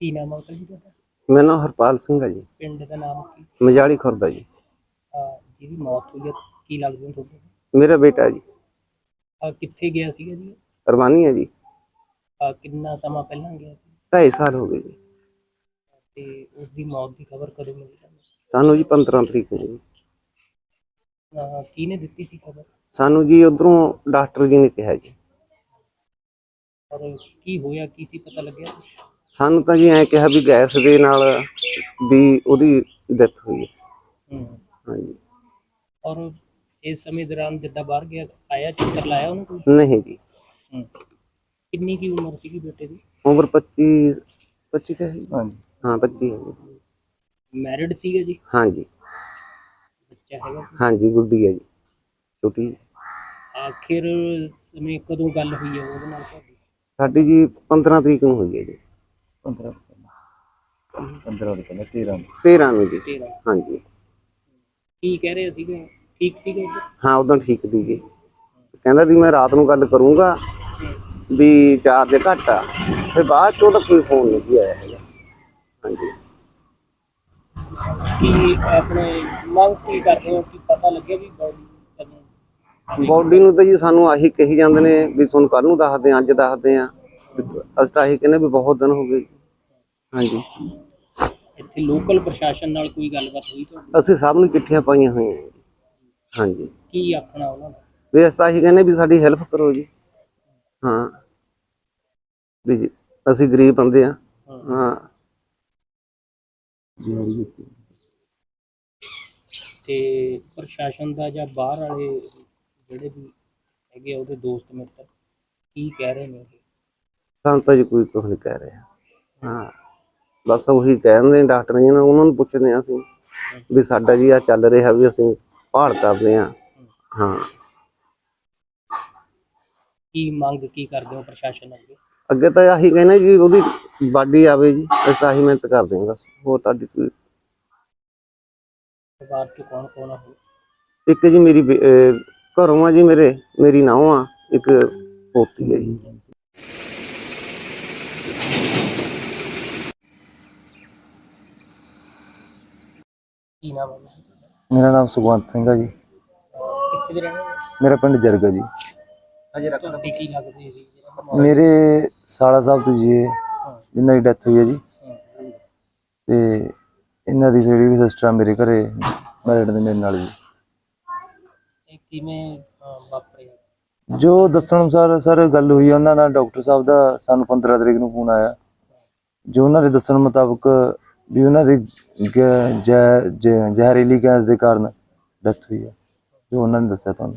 ਕੀ ਨਾਮ ਹੈ ਜੀ ਤੁਹਾਡਾ? ਮੇਰਾ ਨਾਮ ਹਰਪਾਲ ਸਿੰਘ ਹੈ ਜੀ। ਪਿੰਡ ਦਾ ਨਾਮ ਕੀ? ਮਜਾਲੀ ਖੁਰਦਾ ਜੀ। ਜਿਹਦੀ ਮੌਤ ਹੋਈ ਹੈ ਕੀ ਲੱਗਦਾ ਤੁਹਾਨੂੰ ਮੇਰਾ ਬੇਟਾ ਜੀ। ਕਿੱਥੇ ਗਿਆ ਸੀਗਾ ਜੀ? ਅਰਮਾਨੀ ਹੈ ਜੀ। ਅਹ ਕਿੰਨਾ ਸਮਾਂ ਪਹਿਲਾਂ ਗਿਆ ਸੀ? 2.5 ਸਾਲ ਹੋ ਗਏ ਜੀ। ਤੇ ਉਸ ਦੀ ਮੌਤ ਦੀ ਖਬਰ ਕਦੋਂ ਮਿਲੀ ਤੁਹਾਨੂੰ? ਸਾਨੂੰ ਜੀ 15 ਤਰੀਕ ਨੂੰ ਜੀ। ਅਹ ਕਿਹਨੇ ਦਿੱਤੀ ਸੀ ਖਬਰ? ਸਾਨੂੰ ਜੀ ਉਧਰੋਂ ਡਾਕਟਰ ਜੀ ਨੇ ਕਿਹਾ ਜੀ। ਔਰ ਕੀ ਹੋਇਆ ਕੀ ਸੀ ਪਤਾ ਲੱਗਿਆ ਕੁਛ? ਸਾਨੂੰ ਤਾਂ ਜੀ ਐਂ ਕਿਹਾ ਵੀ ਗੈਸ ਦੇ ਨਾਲ ਵੀ ਉਹਦੀ ਡੈਥ ਹੋਈ ਹੈ। ਹੂੰ। ਹਾਂਜੀ। ਔਰ ਇਸ ਸਮੇਂ ਦੌਰਾਨ ਜਿੱਦਾਂ ਬਾਹਰ ਗਿਆ ਆਇਆ ਚੱਕਰ ਲਾਇਆ ਉਹਨੂੰ ਕੋਈ? ਨਹੀਂ ਜੀ। ਹੂੰ। ਕਿੰਨੀ ਕੀ ਉਮਰ ਸੀਗੀ ਬੇਟੇ ਦੀ? ਉਮਰ 25 25 ਕਹੇ ਹਾਂਜੀ। ਹਾਂ 25 ਹੈ ਜੀ। ਮੈਰਿਡ ਸੀਗਾ ਜੀ? ਹਾਂਜੀ। ਬੱਚਾ ਹੈਗਾ? ਹਾਂਜੀ ਗੁੱਡੀ ਹੈ ਜੀ। ਛੋਟੀ ਆਖਿਰ ਸਮੇਂ ਕਦੋਂ ਗੱਲ ਹੋਈ ਹੈ ਉਹਦੇ ਨਾਲ ਤੁਹਾਡੀ? ਸਾਡੀ ਜੀ 15 ਤਰੀਕ ਨੂੰ ਹੋਈ ਹੈ ਜੀ। 15 15 ਦੇ ਪਹਿਲਾਂ 13 13 ਨੂੰ। ਜੀ। ਤੇਰਾ। ਹਾਂਜੀ। ਕੀ ਕਹਿ ਰਹੇ ਸੀਗੇ? ਠੀਕ ਸੀਗਾ ਉਹ? ਹਾਂ ਉਦੋਂ ਠੀਕ ਦੀ ਜੀ। ਕਹਿੰਦਾ ਸੀ ਮੈਂ ਰਾਤ ਨੂੰ ਗੱਲ ਕਰੂੰਗਾ। ਵੀ ਚਾਰਜ ਘੱਟ ਆ ਫਿਰ ਬਾਅਦ ਚੋਂ ਤਾਂ ਕੋਈ ਫੋਨ ਨਹੀਂ ਆਇਆ ਹੈਗਾ। ਹਾਂਜੀ। ਕੀ ਆਪਣੇ ਮੰਗ ਕੀ ਕਰਦੇ ਹੋ? ਕਿ ਪਤਾ ਲੱਗੇ ਵੀ ਬੋਡੀ ਨੂੰ ਤਾਂ ਜੀ ਸਾਨੂੰ ਆਹੀ ਕਹੀ ਜਾਂਦੇ ਨੇ ਵੀ ਤੁਹਾਨੂੰ ਕੱਲ ਨੂੰ ਦੱਸਦੇ ਹਾਂ ਅੱਜ ਦੱਸਦੇ ਵੀ ਅਸੀਂ ਤਾਂ ਆਹੀ ਕਹਿੰਦੇ ਵੀ ਬਹੁਤ ਦਿਨ ਹੋ ਗਏ। ਹਾਂਜੀ। ਇੱਥੇ ਲੋਕਲ ਪ੍ਰਸ਼ਾਸਨ ਨਾਲ ਕੋਈ ਗੱਲਬਾਤ ਹੋਈ ਤੁਹਾਡੀ? ਅਸੀਂ ਸਭ ਨੂੰ ਚਿੱਠੀਆਂ ਪਾਈਆਂ ਹੋਈਆਂ ਹਾਂਜੀ। ਕੀ ਆਖਣਾ ਉਹਨਾਂ ਦਾ ਵੀ ਅਸੀਂ ਤਾਂ ਆਹੀ ਕਹਿੰਦੇ ਵੀ ਸਾਡੀ ਹੈਲਪ ਕਰੋ ਜੀ। ਹਾਂ। ਵੀ ਜੀ, ਅਸੀਂ ਗਰੀਬ ਬੰਦੇ ਆ ਹਾਂ। ਤੇ ਪ੍ਰਸ਼ਾਸਨ ਦਾ ਜਾਂ ਬਾਹਰ ਵਾਲੇ ਜਿਹੜੇ ਵੀ ਹੈਗੇ ਆ ਉਹਦੇ ਦੋਸਤ ਮਿੱਤਰ ਕੀ ਕਹਿ ਰਹੇ ਨੇ ਇਹ? ਸਾਨੂੰ ਤਾਂ ਜੀ ਕੋਈ ਕੁਝ ਨਹੀਂ ਕਹਿ ਰਿਹਾ। ਹਾਂ। ਬਸ ਉਹੀ ਕਹਿੰਦੇ ਨੇ ਡਾਕਟਰ ਜੀ ਨੇ ਉਹਨਾਂ ਨੂੰ ਪੁੱਛਦੇ ਆ ਅਸੀਂ ਵੀ ਸਾਡਾ ਜੀ ਆ ਚੱਲ ਰਿਹਾ ਵੀ ਅਸੀਂ ਭਾਲ ਕਰਦੇ ਆ ਹਾਂ। ਕੀ ਮੰਗ ਕੀ ਕਰਦੇ ਹੋ ਪ੍ਰਸ਼ਾਸਨ ਅੱਗੇ ਅੱਗੇ ਤਾਂ ਆਹੀ ਕਹਿੰਦੇ ਜੀ ਉਹਦੀ ਬਾਡੀ ਆਵੇ ਜੀ ਅਸੀਂ ਤਾਂ ਆਹੀ ਮਿਹਨਤ ਕਰਦੇ ਹਾਂ ਬਸ ਹੋਰ ਤੁਹਾਡੀ ਕੋਈ ਪਰਿਵਾਰ ਚ ਕੌਣ ਕੌਣ ਆ? ਇੱਕ ਜੀ ਮੇਰੀ ਬੇ- ਅਹ ਘਰੋਂ ਆ ਜੀ ਮੇਰੇ ਮੇਰੀ ਨਾਂਹ ਆ ਇੱਕ ਪੋਤੀ ਹੈ ਜੀ ਕੀ ਨਾਮ ਹੈ ਉਹਨਾਂ ਦਾ? ਮੇਰਾ ਨਾਮ ਸੁਖਵੰਤ ਸਿੰਘ ਹੈ ਜੀ ਕਿੱਥੇ ਦੇ ਰਹਿਣੇ ਵਾਲੇ? ਮੇਰਾ ਪਿੰਡ ਜਰਗਾ ਜੀ ਤੁਹਾਡੇ ਕੀ ਲੱਗਦੇ ਸੀ ਜਿਹੜਾ ਦਾ ਮੌਤ- ਮੇਰੇ ਸਾਲਾ ਸਾਹਿਬ ਤੋਂ ਜੀ ਇਹ ਜਿਨ੍ਹਾਂ ਦੀ ਡੈਥ ਹੋਈ ਹੈ ਜੀ। ਤੇ ਇਹਨਾਂ ਦੀ ਜਿਹੜੀ ਵੀ ਸਿਸਟਰ ਆ ਮੇਰੇ ਘਰੇ ਮੈਰਿਡ ਦੇ ਮੇਰੇ ਨਾਲ ਜੀ। ਇਹ ਕਿਵੇਂ ਅਹ, ਵਾਪਰਿਆ? ਜੋ ਦੱਸਣ ਅਨੁਸਾਰ ਸਰ ਗੱਲ ਹੋਈ ਆ ਉਹਨਾਂ ਨਾਲ ਡਾਕਟਰ ਸਾਹਿਬ ਦਾ ਸਾਨੂੰ 15 ਤਰੀਕ ਨੂੰ ਫੋਨ ਆਇਆ। ਜੋ ਉਹਨਾਂ ਦੇ ਦੱਸਣ ਮੁਤਾਬਕ ਵੀ ਉਹਨਾਂ ਦੀ ਗੈ- ਜ਼ਹਿ- ਜ਼ਹਿ- ਜ਼ਹਿਰੀਲੀ ਗੈਸ ਦੇ ਕਾਰਨ ਡੈਥ ਹੋਈ ਹੈ। ਜੋ ਉਹਨਾਂ ਨੇ ਦੱਸਿਆ ਤੁਹਾਨੂੰ।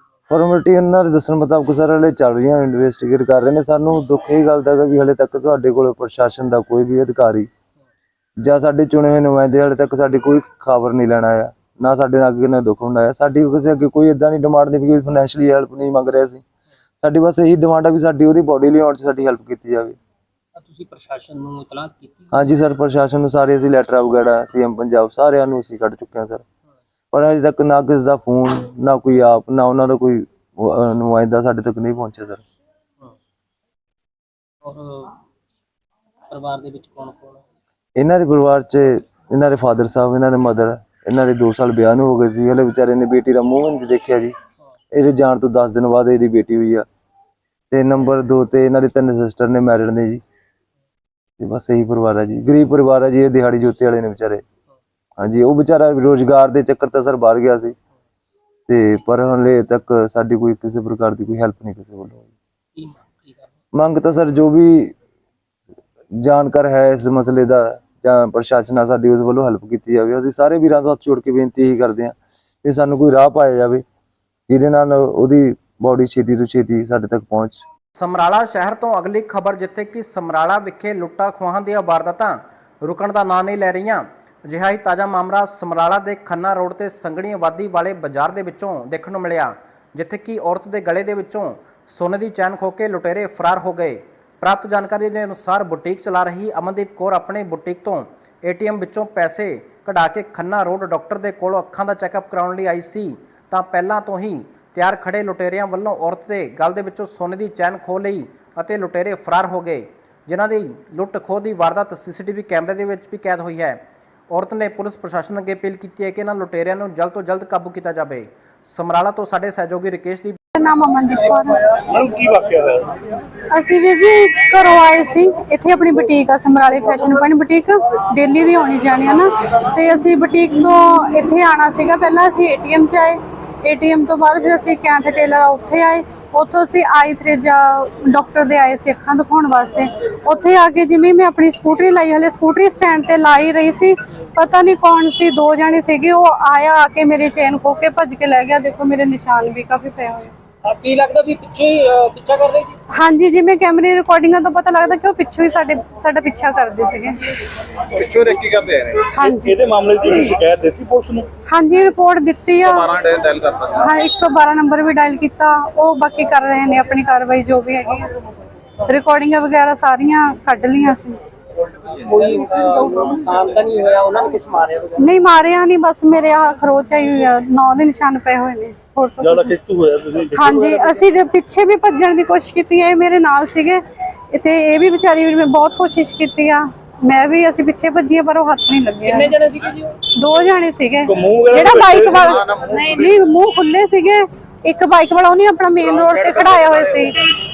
ਫਾਰਮੈਲਿਟੀ ਇਹਨਾਂ ਦੇ ਦੱਸਣ ਮੁਤਾਬਕ ਸਰ ਹਲੇ ਚੱਲ ਰਹੀਆਂ ਇਨਵੈਸਟੀਗੇਟ ਕਰ ਰਹੇ ਨੇ। ਸਾਨੂੰ ਦੁੱਖ ਇਹ ਗੱਲ ਦਾ ਵੀ ਹਲੇ ਤੱਕ ਤੁਹਾਡੇ ਕੋਲ ਪ੍ਰਸ਼ਾਸਨ ਦਾ ਕੋਈ ਵੀ ਅਧਿਕਾਰੀ ਜਾਂ ਸਾਡੇ ਚੁਣੇ ਹੋਏ ਨੁਮਾਇੰਦੇ ਹਲੇ ਤੱਕ ਸਾਡੀ ਕੋਈ ਖਬਰ ਨਹੀਂ ਲੈਣ ਆਇਆ। ਨਾ ਸਾਡੇ ਨਾਲ ਅੱਗੇ ਨਾ ਦੁੱਖ ਹੁੰਦਾ ਹੈ ਸਾਡੀ ਕਿਸੇ ਅੱਗੇ ਕੋਈ ਇਦਾਂ ਦੀ ਡਿਮਾਂਡ ਨਹੀਂ ਵੀ ਕੋਈ ਫਾਈਨੈਂਸ਼ੀਅਲੀ ਹੈਲਪ ਨਹੀਂ ਮੰਗ ਰਿਹਾ ਸੀ। ਸਾਡੀ ਬਸ ਇਹੀ ਡਿਮਾਂਡ ਆ ਵੀ ਸਾਡੀ ਉਹਦੀ ਬੋਡੀ ਲਿਆਉਣ 'ਚ ਸਾਡੀ ਹੈਲਪ ਕੀਤੀ ਜਾਵੇ। ਤੁਸੀਂ ਪ੍ਰਸ਼ਾਸਨ ਨੂੰ ਇਤਲਾਹ ਕੀਤੀ? ਹਾਂਜੀ ਸਰ ਪ੍ਰਸ਼ਾਸਨ ਨੂੰ ਸਾਰੇ ਅਸੀਂ ਲੈਟਰ ਵਗੈਰਾ ਸੀਐਮ ਪੰਜਾਬ ਸਾਰਿਆਂ ਨੂੰ ਅਸੀਂ ਕੱਢ ਚੁੱਕੇ ਹਾਂ ਸਰ। ਪਰ ਅਜੇ ਤੱਕ ਨਾ ਕਿਸ ਦਾ ਫੋਨ ਨਾ ਕੋਈ ਆਪ ਨਾ ਉਹਨਾਂ ਦਾ ਕੋਈ ਅਹ, ਨੁਮਾਇੰਦਾ ਸਾਡੇ ਤੱਕ ਨਹੀਂ ਪਹੁੰਚਿਆ ਸਰ। ਔਰ ਪਰਿਵਾਰ ਦੇ ਵਿੱਚ ਕੌਣ ਕੌਣ ਹੈ ਇਹਨਾਂ ਦੇ ਪਰਿਵਾਰ 'ਚ ਇਹਨਾਂ ਦੇ ਫਾਦਰ ਸਾਹਿਬ ਇਹਨਾਂ ਦੇ ਮਦਰ ਇਹਨਾਂ ਦੇ 2 ਸਾਲ ਵਿਆਹ ਨੂੰ ਹੋ ਗਏ ਸੀ। ਹਲੇ ਵਿਚਾਰੇ ਨੇ ਬੇਟੀ ਦਾ ਮੂੰਹ ਵੀ ਨਹੀਂ ਦੇਖਿਆ ਜੀ। ਇਹਦੇ ਜਾਣ ਤੋਂ 10 ਦਿਨ ਬਾਅਦ ਇਹਦੀ ਬੇਟੀ ਹੋਈ ਆ। ਤੇ ਨੰਬਰ 2 ਤੇ ਇਹਨਾਂ ਦੇ ਤਿੰਨ ਸਿਸਟਰ ਨੇ ਮੈਰਿਡ ਨੇ ਜੀ। ਤੇ ਬਸ ਇਹੀ ਪਰਿਵਾਰ ਹੈ ਜੀ। ਗਰੀਬ ਪਰਿਵਾਰ ਹੈ ਜੀ ਇਹ ਦਿਹਾੜੀ ਜੋਤੇ ਵਾਲੇ ਨੇ ਵਿਚਾਰੇ। ਹਾਂਜੀ ਉਹ ਵਿਚਾਰਾ ਰੋਜ਼ਗਾਰ ਦੇ ਚੱਕਰ ਤਾਂ ਸਰ ਬਾਹਰ ਗਿਆ ਸੀ। ਤੇ ਪਰ ਹਲੇ ਤੱਕ ਸਾਡੀ ਕੋਈ ਕਿਸੇ ਪ੍ਰਕਾਰ ਦੀ ਕੋਈ ਹੈਲਪ ਨਹੀਂ ਕਿਸੇ ਵੱਲੋਂ ਹੋਈ। ਮੰਗ ਤਾਂ ਸਰ ਜੋ ਵੀ ਜਾਣਕਾਰ ਹੈ ਇਸ ਮਸਲੇ ਦਾ ਜਾਂ ਪ੍ਰਸ਼ਾਸਨ ਆ ਸਾਡੀ ਉਸ ਵੱਲੋਂ ਹੈਲਪ ਕੀਤੀ ਜਾਵੇ। ਅਸੀਂ ਸਾਰੇ ਵੀਰਾਂ ਤੋਂ ਹੱਥ ਜੋੜ ਕੇ ਬੇਨਤੀ ਇਹੀ ਕਰਦੇ ਹਾਂ ਕਿ ਸਾਨੂੰ ਕੋਈ ਰਾਹ ਪਾਇਆ ਜਾਵੇ ਜਿਹਦੇ ਨਾਲ ਉਹਦੀ ਬੋਡੀ ਛੇਤੀ ਤੋਂ ਛੇਤੀ ਸਾਡੇ ਤੱਕ ਪਹੁੰਚ ਸਮਰਾਲਾ ਸ਼ਹਿਰ ਤੋਂ ਅਗਲੀ ਖਬਰ ਜਿੱਥੇ ਕਿ ਸਮਰਾਲਾ ਵਿਖੇ ਲੁੱਟਾਂ ਖੋਹਾਂ ਦੀਆਂ ਵਾਰਦਾਤਾਂ ਰੁਕਣ ਦਾ ਨਾਂ ਨਹੀਂ ਲੈ ਰਹੀਆਂ। ਅਜਿਹਾ ਹੀ ਤਾਜ਼ਾ ਮਾਮਲਾ ਸਮਰਾਲਾ ਦੇ ਖੰਨਾ ਰੋਡ ਤੇ ਸੰਘਣੀ ਆਬਾਦੀ ਵਾਲੇ ਬਾਜ਼ਾਰ ਦੇ ਵਿੱਚੋਂ ਦੇਖਣ ਨੂੰ ਮਿਲਿਆ, ਜਿੱਥੇ ਕਿ ਔਰਤ ਦੇ ਗਲੇ ਦੇ ਵਿੱਚੋਂ ਸੋਨੇ ਦੀ ਚੈਨ ਖੋ ਕੇ ਲੁਟੇਰੇ ਫਰਾਰ ਹੋ ਗਏ। ਪ੍ਰਾਪਤ ਜਾਣਕਾਰੀ ਦੇ ਅਨੁਸਾਰ ਬੁਟੀਕ ਚਲਾ ਰਹੀ ਅਮਨਦੀਪ ਕੌਰ ਆਪਣੇ ਬੁਟੀਕ ਤੋਂ ਏਟੀਐਮ ਵਿੱਚੋਂ ਪੈਸੇ ਕਢਾ ਕੇ ਖੰਨਾ ਰੋਡ ਡਾਕਟਰ ਦੇ ਕੋਲੋਂ ਅੱਖਾਂ ਦਾ ਚੈੱਕਅਪ ਕਰਾਉਣ ਲਈ ਆਈ ਸੀ। ਤਾਂ ਪਹਿਲਾਂ ਤੋਂ ਹੀ ਤਿਆਰ ਖੜੇ ਲੁਟੇਰਿਆਂ ਵੱਲੋਂ ਔਰਤ ਦੇ ਗਲ ਦੇ ਵਿੱਚੋਂ ਸੋਨੇ ਦੀ ਚੈਨ ਖੋਹ ਲਈ ਅਤੇ ਲੁਟੇਰੇ ਫਰਾਰ ਹੋ ਗਏ, ਜਿਨ੍ਹਾਂ ਦੀ ਲੁੱਟ ਖੋਹ ਦੀ ਵਾਰਦਾਤ ਸੀਸੀਟੀਵੀ ਕੈਮਰੇ ਦੇ ਵਿੱਚ ਵੀ ਕੈਦ ਹੋਈ ਹੈ। ਔਰਤ ਨੇ ਪੁਲਿਸ ਪ੍ਰਸ਼ਾਸਨ ਅੱਗੇ ਅਪੀਲ ਕੀਤੀ ਹੈ ਕਿ ਇਹਨਾਂ ਲੁਟੇਰਿਆਂ ਨੂੰ ਜਲਦ ਤੋਂ ਜਲਦ ਕਾਬੂ ਕੀਤਾ ਜਾਵੇ। ਸਮਰਾਲਾ ਤੋਂ ਸਾਡੇ ਸਹਿਯੋਗੀ ਰਕੇਸ਼ ਦੀ ਮੇਰਾ ਨਾਮ ਅਮਨਦੀਪ ਕੌਰ ਹੈ। ਕੀ ਵਾਕਿਆ ਹੋਇਆ? ਅਸੀਂ ਵੀਰ ਜੀ ਘਰੋਂ ਆਏ ਸੀ। ਇੱਥੇ ਆਪਣੀ ਬੁਟੀਕ ਆ ਸਮਰਾਲੇ ਫੈਸ਼ਨ ਪੁਆਇੰਟ ਬੁਟੀਕ। ਦਿੱਲੀ ਦੀ ਹੋਣੀ ਜਾਣੀ ਆ ਨਾ। ਤੇ ਅਸੀਂ ਬੁਟੀਕ ਤੋਂ ਇੱਥੇ ਆਣਾ ਸੀਗਾ। ਪਹਿਲਾਂ ਅਸੀਂ ਏਟੀਐਮ 'ਚ ਆਏ। ਏਟੀਐਮ ਤੋਂ ਬਾਅਦ ਫਿਰ ਅਸੀਂ ਕੈਂਥ ਟੇਲਰ ਉੱਥੇ ਆਏ। ਉੱਥੋਂ ਅਸੀਂ ਆਈ ਥਰੇਜਾ ਡਾਕਟਰ ਦੇ ਆਏ ਸੀ ਅੱਖਾਂ ਦਿਖਾਉਣ ਵਾਸਤੇ। ਉੱਥੇ ਆ ਕੇ ਜਿਵੇਂ ਮੈਂ ਆਪਣੀ ਸਕੂਟਰੀ ਲਾਈ, ਹਲੇ ਸਕੂਟਰੀ ਸਟੈਂਡ ਤੇ ਲਾਈ ਰਹੀ ਸੀ। ਪਤਾ ਨਹੀਂ ਕੌਣ ਸੀ, ਦੋ ਜਾਣੇ ਸੀਗੇ। ਉਹ ਆਇਆ ਆ ਕੇ ਮੇਰੇ ਚੇਨ ਖੋ ਕੇ ਭੱਜ ਕੇ ਲੈ ਗਿਆ। ਦੇਖੋ ਮੇਰੇ ਨਿਸ਼ਾਨ ਵੀ ਕਾਫੀ ਪਏ ਹੋਏ ਆ ਕੀ ਲੱਗਦਾ ਵੀ ਪਿੱਛੇ ਹੀ ਅਹ, ਪਿੱਛਾ ਕਰ ਰਹੀ ਸੀ? ਹਾਂਜੀ ਜਿਵੇਂ ਕੈਮਰੇ ਰਿਕਾਰਡਿੰਗਾਂ ਤੋਂ ਪਤਾ ਲੱਗਦਾ ਕਿ ਉਹ ਪਿੱਛੋਂ ਹੀ ਸਾਡੇ ਸਾਡਾ ਪਿੱਛਾ ਕਰਦੇ ਸੀਗੇ। ਪਿੱਛੋਂ ਦੇ ਕੀ ਕਰਦੇ ਨੇ। ਹਾਂਜੀ। ਇਹਦੇ ਮਾਮਲੇ 'ਚ ਤੁਸੀਂ ਸ਼ਿਕਾਇਤ ਦਿੱਤੀ ਪੁਲਿਸ ਨੂੰ? ਹਾਂਜੀ ਰਿਪੋਰਟ ਦਿੱਤੀ ਆ। ਡੈਲ ਕਰਤਾ ਹਾਂ 112 ਨੰਬਰ ਵੀ ਡਾਇਲ ਕੀਤਾ। ਉਹ ਬਾਕੀ ਕਰ ਰਹੇ ਨੇ ਆਪਣੀ ਕਾਰਵਾਈ ਜੋ ਵੀ ਹੈਗੀ ਆ। ਰਿਕਾਰਡਿੰਗਾਂ ਵਗੈਰਾ ਸਾਰੀਆਂ ਕੱਢ ਲਈਆਂ ਸੀ ਕੋਈ ਅਹ, ਨੁਕਸਾਨ ਤਾਂ ਨਹੀਂ ਹੋਇਆ? ਉਹਨਾਂ ਨੇ ਕਿਸ ਮਾਰਿਆ ਵਗੈਰਾ? ਨਹੀਂ ਮਾਰਿਆ ਨਹੀਂ ਬਸ ਮੇਰੇ ਆ ਖਰੋਚ ਆਈ ਹੋਈ ਆ। ਨੌ ਦੇ ਨਿਸ਼ਾਨ ਪਏ ਹੋਏ ਨੇ। ਹੋਰ ਤਾਂ ਜ਼ਿਆਦਾ ਕਿਸ਼ਤ ਹੋਇਆ ਤੁਸੀਂ ਹਾਂਜੀ ਅਸੀਂ ਪਿੱਛੇ ਵੀ ਭੱਜਣ ਦੀ ਕੋਸ਼ਿਸ਼ ਕੀਤੀ ਹੈ ਇਹ ਮੇਰੇ ਨਾਲ ਸੀਗੇ। ਤੇ ਇਹ ਵੀ ਵਿਚਾਰੀ ਵੀ ਮੈਂ ਬਹੁਤ ਕੋਸ਼ਿਸ਼ ਕੀਤੀ ਆ। ਮੈਂ ਵੀ ਅਸੀਂ ਪਿੱਛੇ ਭੱਜੀਏ ਪਰ ਉਹ ਹੱਥ ਨਹੀਂ ਲੱਗਿਆ। ਕਿੰਨੇ ਜਣੇ ਸੀਗੇ ਜੀ ਉਹ? ਦੋ ਜਾਣੇ ਸੀਗੇ। ਜਿਹੜਾ ਬਾਈਕ ਵਾਲਾ ਨਹੀਂ ਮੂੰਹ ਖੁੱਲੇ ਸੀਗੇ। ਇੱਕ ਬਾਈਕ ਵਾਲਾ ਉਹਨੇ ਆਪਣਾ ਮੇਨ ਰੋਡ ਤੇ ਖੜਾਇਆ ਹੋਇਆ ਸੀ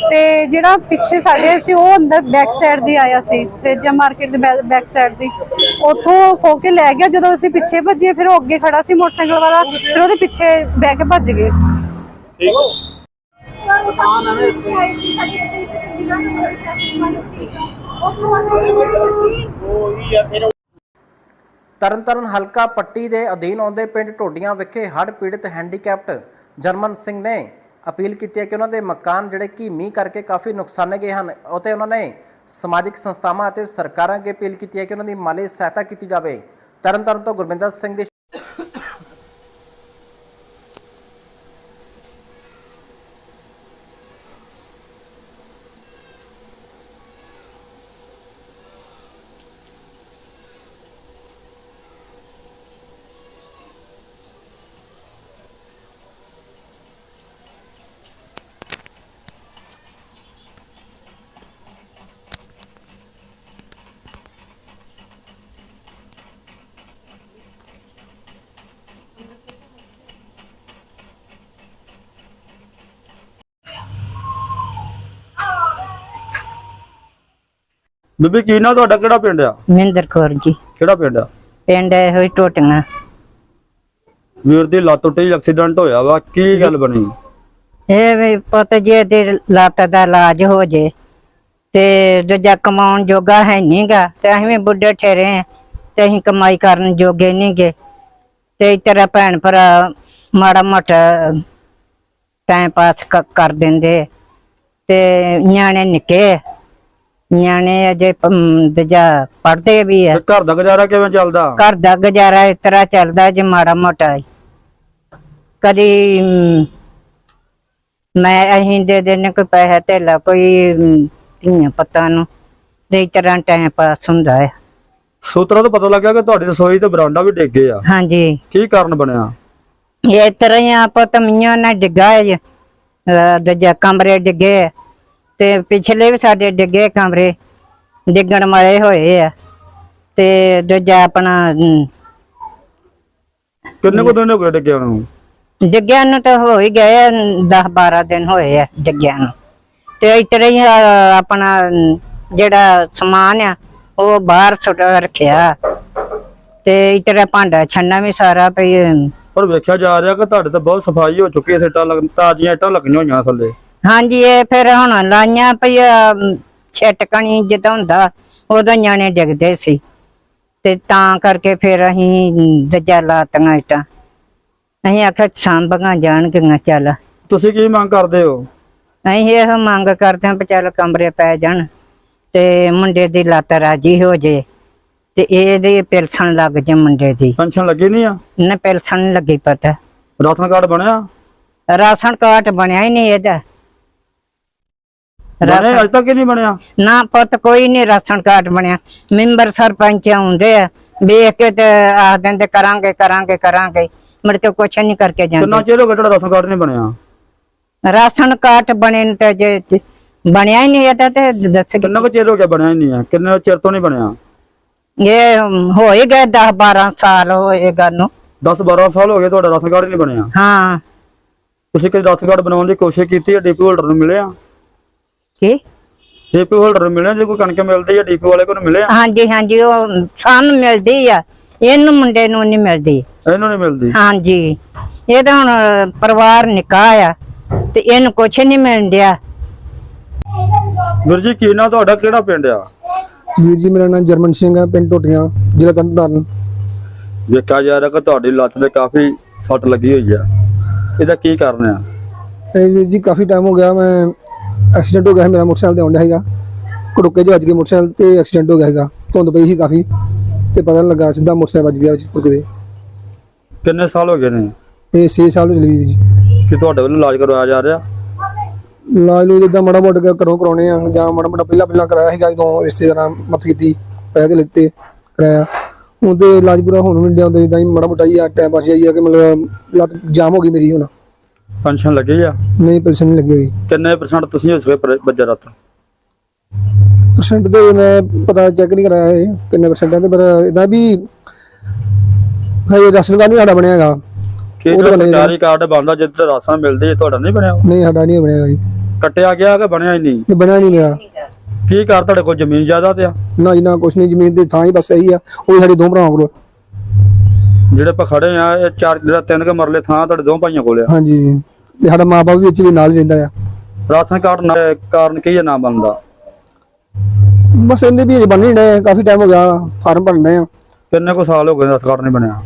ਤੇ ਜਿਹੜਾ ਪਿੱਛੇ ਸਾਡੇ ਸੀ, ਉਹ ਅੰਦਰ ਬੈਕ ਸਾਈਡ ਦੀ ਆਇਆ ਸੀ ਫਰੇਜਾ ਮਾਰਕੀਟ ਦੇ ਬੈਕ ਸਾਈਡ ਦੀ। ਉੱਥੋਂ ਖੋ ਕੇ ਲੈ ਗਿਆ, ਜਦੋਂ ਅਸੀਂ ਪਿੱਛੇ ਭੱਜੇ, ਫਿਰ ਉਹ ਅੱਗੇ ਖੜਾ ਸੀ ਮੋਟਰਸਾਈਕਲ ਵਾਲਾ, ਫਿਰ ਉਹਦੇ ਪਿੱਛੇ ਬਹਿ ਕੇ ਭੱਜ ਗਏ। ਤਰਨਤਾਰਨ ਹਲਕਾ ਪੱਟੀ ਦੇ ਅਧੀਨ ਆਉਂਦੇ ਪਿੰਡ ਢੋਡੀਆਂ ਵਿਖੇ ਹੜ੍ਹ ਪੀੜਤ ਹੈਂਡੀਕੈਪਟ ਜਰਮਨ ਸਿੰਘ ਨੇ ਅਪੀਲ ਕੀਤੀ ਹੈ ਕਿ ਉਹਨਾਂ ਦੇ ਮਕਾਨ ਜਿਹੜੇ ਕਿ ਮੀਂਹ ਕਰਕੇ ਕਾਫੀ ਨੁਕਸਾਨੇ ਗਏ ਹਨ ਅਤੇ ਉਹਨਾਂ ਨੇ ਸਮਾਜਿਕ ਸੰਸਥਾਵਾਂ ਅਤੇ ਸਰਕਾਰਾਂ ਅੱਗੇ ਅਪੀਲ ਕੀਤੀ ਹੈ ਕਿ ਉਹਨਾਂ ਦੀ ਮਾਲੀ ਸਹਾਇਤਾ ਕੀਤੀ ਜਾਵੇ। ਤਰਨਤਾਰਨ ਤੋਂ ਗੁਰਵਿੰਦਰ ਸਿੰਘ ਦੀ ਬੀਬੀ ਕੀ ਨਾ ਤੁਹਾਡਾ? ਕਿਹੜਾ ਪਿੰਡ ਆ? ਮਹਿੰਦਰ ਕੌਰ ਜੀ। ਕਿਹੜਾ ਪਿੰਡ ਆ? ਪਿੰਡ ਹੀ ਟੋਟੀਆਂ। ਵੀਰ ਦੀ ਲੱਤ ਟੁੱਟੀ ਐਕਸੀਡੈਂਟ ਹੋਇਆ ਵਾ ਕੀ ਗੱਲ ਬਣੀ? ਇਹ ਵੀ ਪੁੱਤ ਜੇ ਦੀ ਲੱਤ ਦਾ ਇਲਾਜ ਹੋ ਜੇ ਤੇ ਦੂਜਾ ਕਮਾਉਣ ਜੋਗਾ ਹੈ ਨਹੀਂਗਾ ਤੇ ਅਸੀਂ ਵੀ ਬੁੱਢੇ ਠਹਿਰੇ ਆਂ ਤੇ ਅਸੀਂ ਕਮਾਈ ਕਰਨ ਜੋਗੇ ਨਹੀਂਗੇ ਤੇ ਤਰ੍ਹਾਂ ਭੈਣ ਭਰਾ ਮਾੜਾ ਮੋਟਾ ਟਾਈਮ ਪਾਸ ਕਰ ਦਿੰਦੇ ਤੇ ਨਿਆਣੇ ਨਿੱਕੇ ਨਿਆਣੇ ਅਜੇ ਪ- ਦੂਜਾ ਪੜਦੇ ਵੀ ਆ। ਤੇ ਘਰ ਦਾ ਗੁਜ਼ਾਰਾ ਕਿਵੇਂ ਚੱਲਦਾ? ਘਰ ਦਾ ਗੁਜ਼ਾਰਾ ਇਸ ਤਰ੍ਹਾਂ ਚੱਲਦਾ ਜੇ ਮਾੜਾ ਮੋਟਾ ਹੀ। ਕਦੀ ਮ, ਮੈਂ ਅਹੀਂ ਦੇ ਦੇਣੇ ਕੋਈ ਪੈਸਾ ਧੇਲਾ ਕੋਈ ਧੀਆਂ ਪਤਾ ਨੂੰ ਤੇ ਇਸ ਤਰ੍ਹਾਂ ਟਾਈਮ ਪਾਸ ਹੁੰਦਾ ਹੈ ਸੂਤਰਾਂ ਤੋਂ ਪਤਾ ਲੱਗਿਆ ਕਿ ਤੁਹਾਡੀ ਰਸੋਈ ਤੇ ਬਰਾਂਡਾ ਵੀ ਡਿੱਗ ਗਿਆ। ਹਾਂਜੀ। ਕੀ ਕਾਰਨ ਬਣਿਆ? ਇਹ ਇਸ ਤਰ੍ਹਾਂ ਹੀ ਆਪੋ ਤਮੀਆਂ ਨਾਲ ਡਿੱਗਾ ਹੈ ਜੀ। ਅਹ ਦੂਜਾ ਕਮਰੇ ਡਿੱਗੇ ਤੇ ਪਿਛਲੇ ਵੀ ਸਾਡੇ ਡਿੱਗੇ ਕਮਰੇ ਡਿੱਗਣ ਵਾਲੇ ਹੋਏ ਆ। ਤੇ ਦੂਜਾ ਆਪਣਾ ਕਿੰਨੇ ਕੋ ਦਿਨ ਹੋ ਗਏ ਡਿੱਗਿਆ ਨੂੰ? ਡਿੱਗਿਆ ਨੂੰ ਤਾਂ ਹੋ ਹੀ ਗਏ 10 12 ਦਿਨ ਹੋਏ ਆ ਡਿੱਗਿਆ ਨੂੰ। ਤੇ ਇਸ ਤਰ੍ਹਾਂ ਹੀ ਆਪਣਾ ਜਿਹੜਾ ਸਮਾਨ ਆ ਉਹ ਬਾਹਰ ਸੁੱਟ ਰੱਖਿਆ। ਤੇ ਇਸ ਤਰ੍ਹਾਂ ਭਾਂਡਾ ਛੰਨਾ ਵੀ ਸਾਰਾ ਪਈ ਪਰ ਵੇਖਿਆ ਜਾ ਰਿਹਾ ਕਿ ਤੁਹਾਡੇ ਤੇ ਬਹੁਤ ਸਫ਼ਾਈ ਹੋ ਚੁੱਕੀ ਹੈ ਇੱਟਾਂ ਲੱਗ ਤਾਜ਼ੀਆਂ ਇੱਟਾਂ ਲੱਗੀਆਂ ਹੋਈਆਂ ਥੱਲੇ। ਹਾਂਜੀ ਇਹ ਫਿਰ ਹੁਣ ਲਾਈਆਂ ਪਈ ਛਿਟਕਣੀ ਜਦੋਂ ਹੁੰਦਾ ਉਦੋਂ ਨਿਆਣੇ ਡਿੱਗਦੇ ਸੀ। ਤੇ ਤਾਂ ਕਰਕੇ ਫਿਰ ਅਸੀਂ ਦਜਾ ਲਾਤੀਆਂ ਇਟਾਂ। ਅਸੀਂ ਆਖਿਆ ਸਾਂਭੀਆਂ ਜਾਣਗੀਆਂ ਚੱਲ। ਤੁਸੀਂ ਕੀ ਮੰਗ ਕਰਦੇ ਹੋ? ਅਸੀਂ ਇਹ ਮੰਗ ਕਰਦੇ ਹਾਂ ਵੀ ਚੱਲ ਕਮਰੇ ਪੈ ਜਾਣ ਤੇ ਮੁੰਡੇ ਦੀ ਲੱਤ ਰਾਜੀ ਹੋ ਜੇ ਤੇ ਇਹਦੀ ਪਿਲਸਣ ਲੱਗ ਜੇ ਮੁੰਡੇ ਦੀ। ਪੈਨਸ਼ਨ ਲੱਗੀ ਨਹੀਂ ਆ? ਨਾ ਪਿਲਸਣ ਲੱਗੀ ਪਤਾ। ਰਾਸ਼ਨ ਕਾਰਡ ਬਣਿਆ? ਰਾਸ਼ਨ ਕਾਰਡ ਬਣਿਆ ਹੀ ਨਹੀਂ ਇਹਦਾ। ਬਣਿਆ ਰਾਸ਼ਨ- ਅਜੇ ਤੱਕ ਹੀ ਨਹੀਂ ਬਣਿਆ? ਨਾ ਪੁੱਤ ਕੋਈ ਨਹੀਂ ਰਾਸ਼ਨ ਕਾਰਡ ਬਣਿਆ। ਮੈਂਬਰ ਸਰਪੰਚ ਆਉਂਦੇ ਆ। ਵੇਖ ਕੇ ਤੇ ਆਖ ਦਿੰਦੇ ਕਰਾਂਗੇ ਕਰਾਂਗੇ ਕਰਾਂਗੇ। ਮੁੜ ਕੇ ਕੁਛ ਨਹੀਂ ਕਰਕੇ ਕਿੰਨਾ ਜਾਂਦੇ ਚਿਰ ਹੋ ਗਿਆ ਤੁਹਾਡਾ ਰਾਸ਼ਨ ਕਾਰਡ ਨਹੀਂ ਬਣਿਆ? ਰਾਸ਼ਨ ਕਾਰਡ ਬਣੇ ਨੂੰ ਤੇ ਜੇ ਜੇ ਬਣਿਆ ਹੀ ਨਹੀਂ ਇਹਦਾ ਤੇ ਦੱਸ ਕਿੰਨਾ ਕੁ ਚਿਰ ਹੋ ਗਿਆ ਬਣਿਆ ਹੀ ਨਹੀਂ ਆ ਕਿੰਨੇ ਚਿਰ ਤੋਂ ਨਹੀਂ ਬਣਿਆ? ਇਹ ਹੋ ਹੀ ਗਏ 10 12 ਸਾਲ ਹੋਏ ਗੱਲ ਨੂੰ। 10 12 ਸਾਲ ਹੋ ਗਏ ਤੁਹਾਡਾ ਰਾਸ਼ਨ ਕਾਰਡ ਹੀ ਨਹੀਂ ਬਣਿਆ। ਹਾਂ। ਤੁਸੀਂ ਕਦੇ ਰਾਸ਼ਨ ਕਾਰਡ ਬਣਾਉਣ ਦੀ ਕੋਸ਼ਿਸ਼ ਕੀਤੀ ਹੈ? ਡੀਪੀ ਹੋਲਡਰ ਨੂੰ ਮਿਲਿਆ? ਕੀ। ਡੀਪੀ ਹੋਲਡਰ ਨੂੰ ਮਿਲਿਆ ਜੇ ਕੋਈ ਕਣਕ ਮਿਲਦੀ ਹੈ ਡੀਪੀ ਵਾਲੇ ਕੋਲ ਨੂੰ ਮਿਲਿਆ? ਹਾਂਜੀ ਹਾਂਜੀ ਉਹ ਸਾਨੂੰ ਮਿਲਦੀ ਆ। ਇਹਨੂੰ ਮੁੰਡੇ ਨੂੰ ਨਹੀਂ ਮਿਲਦੀ। ਇਹਨੂੰ ਨਹੀਂ ਮਿਲਦੀ? ਹਾਂਜੀ। ਇਹ ਤਾਂ ਹੁਣ ਪਰਿਵਾਰ ਨਿਕਾ ਆ ਤੇ ਇਹਨੂੰ ਕੁਛ ਨਹੀਂ ਮਿਲਣ ਡਿਆ। ਵੀਰ ਜੀ ਕੀ ਨਾਂ ਤੁਹਾਡਾ? ਕਿਹੜਾ ਪਿੰਡ ਆ? ਵੀਰ ਜੀ ਮੇਰਾ ਨਾਮ ਜਰਮਨ ਸਿੰਘ ਹੈ ਪਿੰਡ ਟੋਟੀਆਂ ਜ਼ਿਲ੍ਹਾ ਤਰਨਤਾਰਨ। ਵੇਖਿਆ ਜਾ ਰਿਹਾ ਕਿ ਤੁਹਾਡੀ ਲੱਤ ਤੇ ਕਾਫੀ ਸੱਟ ਲੱਗੀ ਹੋਈ ਆ। ਇਹਦਾ ਕੀ ਕਾਰਨ ਆ? ਇਹ ਵੀਰ ਜੀ ਕਾਫੀ ਟਾਈਮ ਹੋ ਗਿਆ ਮੈਂ ਐਕਸੀਡੈਂਟ ਹੋ ਗਿਆ ਮੇਰਾ ਮੋਟਰਸਾਈਕਲ ਤੇ ਆਉਂਦਾ ਹੈਗਾ ਘੜੁੱਕੇ 'ਚ ਵੱਜ ਕੇ ਮੋਟਰਸਾਈਕਲ ਤੇ ਐਕਸੀਡੈਂਟ ਹੋ ਗਿਆ ਹੈਗਾ ਧੁੰਦ ਪਈ ਸੀ ਕਾਫੀ ਤੇ ਪਤਾ ਨਹੀਂ ਲੱਗਾ ਸਿੱਧਾ ਮੋਟਰਸਾਈਕਲ ਵੱਜ ਗਿਆ ਵਿੱਚ ਘੜੁੱਕੇ ਦੇ ਕਿੰਨੇ ਸਾਲ ਹੋ ਗਏ ਨੇ? ਇਹ 6 ਸਾਲ ਹੋ ਚਲੇ ਜੀ। ਕਿ ਤੁਹਾਡੇ ਵੱਲੋਂ ਇਲਾਜ ਕਰਵਾਇਆ ਜਾ ਰਿਹਾ? ਇਲਾਜ ਨੂੰ ਜਿੱਦਾਂ ਮਾੜਾ ਮੋਟਾ ਘਰੋਂ ਕਰਾਉਣੇ ਆ ਜਾਂ ਮਾੜਾ ਮੋਟਾ ਪਹਿਲਾਂ ਪਹਿਲਾਂ ਕਰਾਇਆ ਸੀਗਾ ਜਦੋਂ ਰਿਸ਼ਤੇਦਾਰਾਂ ਮਤ ਕੀਤੀ ਪੈਸੇ ਲਿੱਤੇ ਕਰਾਇਆ। ਤੇ ਇਲਾਜ ਪੂਰਾ ਹੋਣ ਵੀ ਨਹੀਂ ਹੁੰਦਾ ਜਿੱਦਾਂ ਹੀ ਮਾੜਾ ਮੋਟਾ ਹੀ ਆ ਟਾਈਮ ਪਾਸ ਜਾਈ ਆ ਕਿ ਮਤਲਬ ਲੱਤ ਜਾਮ ਹੋ ਗਈ ਮੇਰੀ ਹੁਣ। ਪੈਨਸ਼ਨ ਲੱਗੀ ਆ? ਨਹੀਂ ਪੈਸੇ ਨਹੀਂ ਲੱਗੀ ਹੋਈ। ਕਿੰਨੇ ਪਰਸੈਂਟ ਤੁਸੀਂ ਹੋ ਸਕੇ ਬੱਜਾ ਰਾਤ ਪਰਸੈਂਟ ਤੇ ਮੈਂ ਪਤਾ ਚੈੱਕ ਨਹੀਂ ਕਰਾਇਆ ਇਹ ਕਿੰਨੇ ਪਰਸੈਂਟ ਹੈ ਤੇ ਪਰ ਇਦਾਂ ਵੀ ਹਜੇ ਰਾਸ਼ਨ ਕਾਰਡ ਨਹੀਂ ਸਾਡਾ ਬਣਿਆ ਹੈਗਾ। ਕੀ ਉਹ ਤਾਂ ਜਿਹੜਾ ਬਣਿਆ ਸਰਕਾਰੀ ਕਾਰਡ ਬਣਦਾ ਜਿੱਥੇ ਰਾਸ਼ਨ ਮਿਲਦੇ ਤੁਹਾਡਾ ਨਹੀਂ ਬਣਿਆ ਨਹੀਂ ਸਾਡਾ ਨਹੀਂ ਬਣਿਆ ਜੀ। ਕੱਟਿਆ ਗਿਆ ਕਿ ਬਣਿਆ ਹੀ ਨਹੀਂ? ਇਹ ਬਣਿਆ ਨਹੀਂ ਮੇਰਾ। ਕੀ ਕਰ ਤੁਹਾਡੇ ਕੋਲ ਜ਼ਮੀਨ ਜ਼ਿਆਦਾ ਆ? ਨਾ ਜੀ ਨਾ ਕੁਛ ਨਹੀਂ ਜ਼ਮੀਨ ਦੇ ਥਾਂ ਹੀ ਬਸ ਇਹੀ ਆ ਉਹ ਸਾਡੇ ਦੋ ਭਰਾਵਾਂ ਕੋਲ। ਜਿਹੜੇ ਆਪਾਂ ਖੜੇ ਆ ਇਹ ਚਾਰ ਜਿਹੜਾ ਤਿੰਨ ਕੇ ਮਰਲੇ ਥਾਂ ਤੁਹਾਡੇ ਦੋ ਭਾਈਆਂ ਕੋਲ ਆ। ਹਾਂਜੀ ਜੀ ਤੇ ਸਾਡਾ ਮਾਪੇ ਵੀ ਵਿੱਚ ਵੀ ਨਾਲ ਹੀ ਰਹਿੰਦਾ ਆ। ਰਾਸ਼ਨ ਕਾਰਡ ਨਾ ਕਾਰਨ ਕੀ ਹੈ ਨਾ ਬਣਦਾ? ਬਸ ਇਹਦੇ ਵੀ ਬਣ ਨਹੀਂ ਰਹੇ ਕਾਫੀ ਟਾਈਮ ਹੋ ਗਿਆ ਫਾਰਮ ਭਰਨ ਆ। ਕਿੰਨੇ ਕੋ ਸਾਲ ਹੋ ਗਏ ਰਾਸ਼ਨ ਕਾਰਡ ਨਹੀਂ ਬਣਿਆ?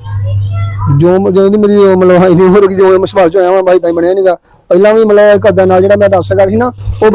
ਜੋ ਜਦੋਂ ਦੀ ਮੇਰੀ ਮਤਲਬ ਹਾਈ ਨਹੀਂ ਹੋ ਰਹੀ ਜੋ ਮੈਂ ਚ ਆਇਆ ਮੈਂ ਬਾਈ ਤਾਂ ਹੀ ਬਣਿਆ ਨਹੀਂਗਾ ਪਹਿਲਾਂ ਵੀ ਮਤਲਬ ਘਰ ਦਾ ਨਾਲ ਜਿਹੜਾ ਮੈਂ ਰਾਸ਼ਨ ਕਾਰਡ ਸੀ ਨਾ ਉਹ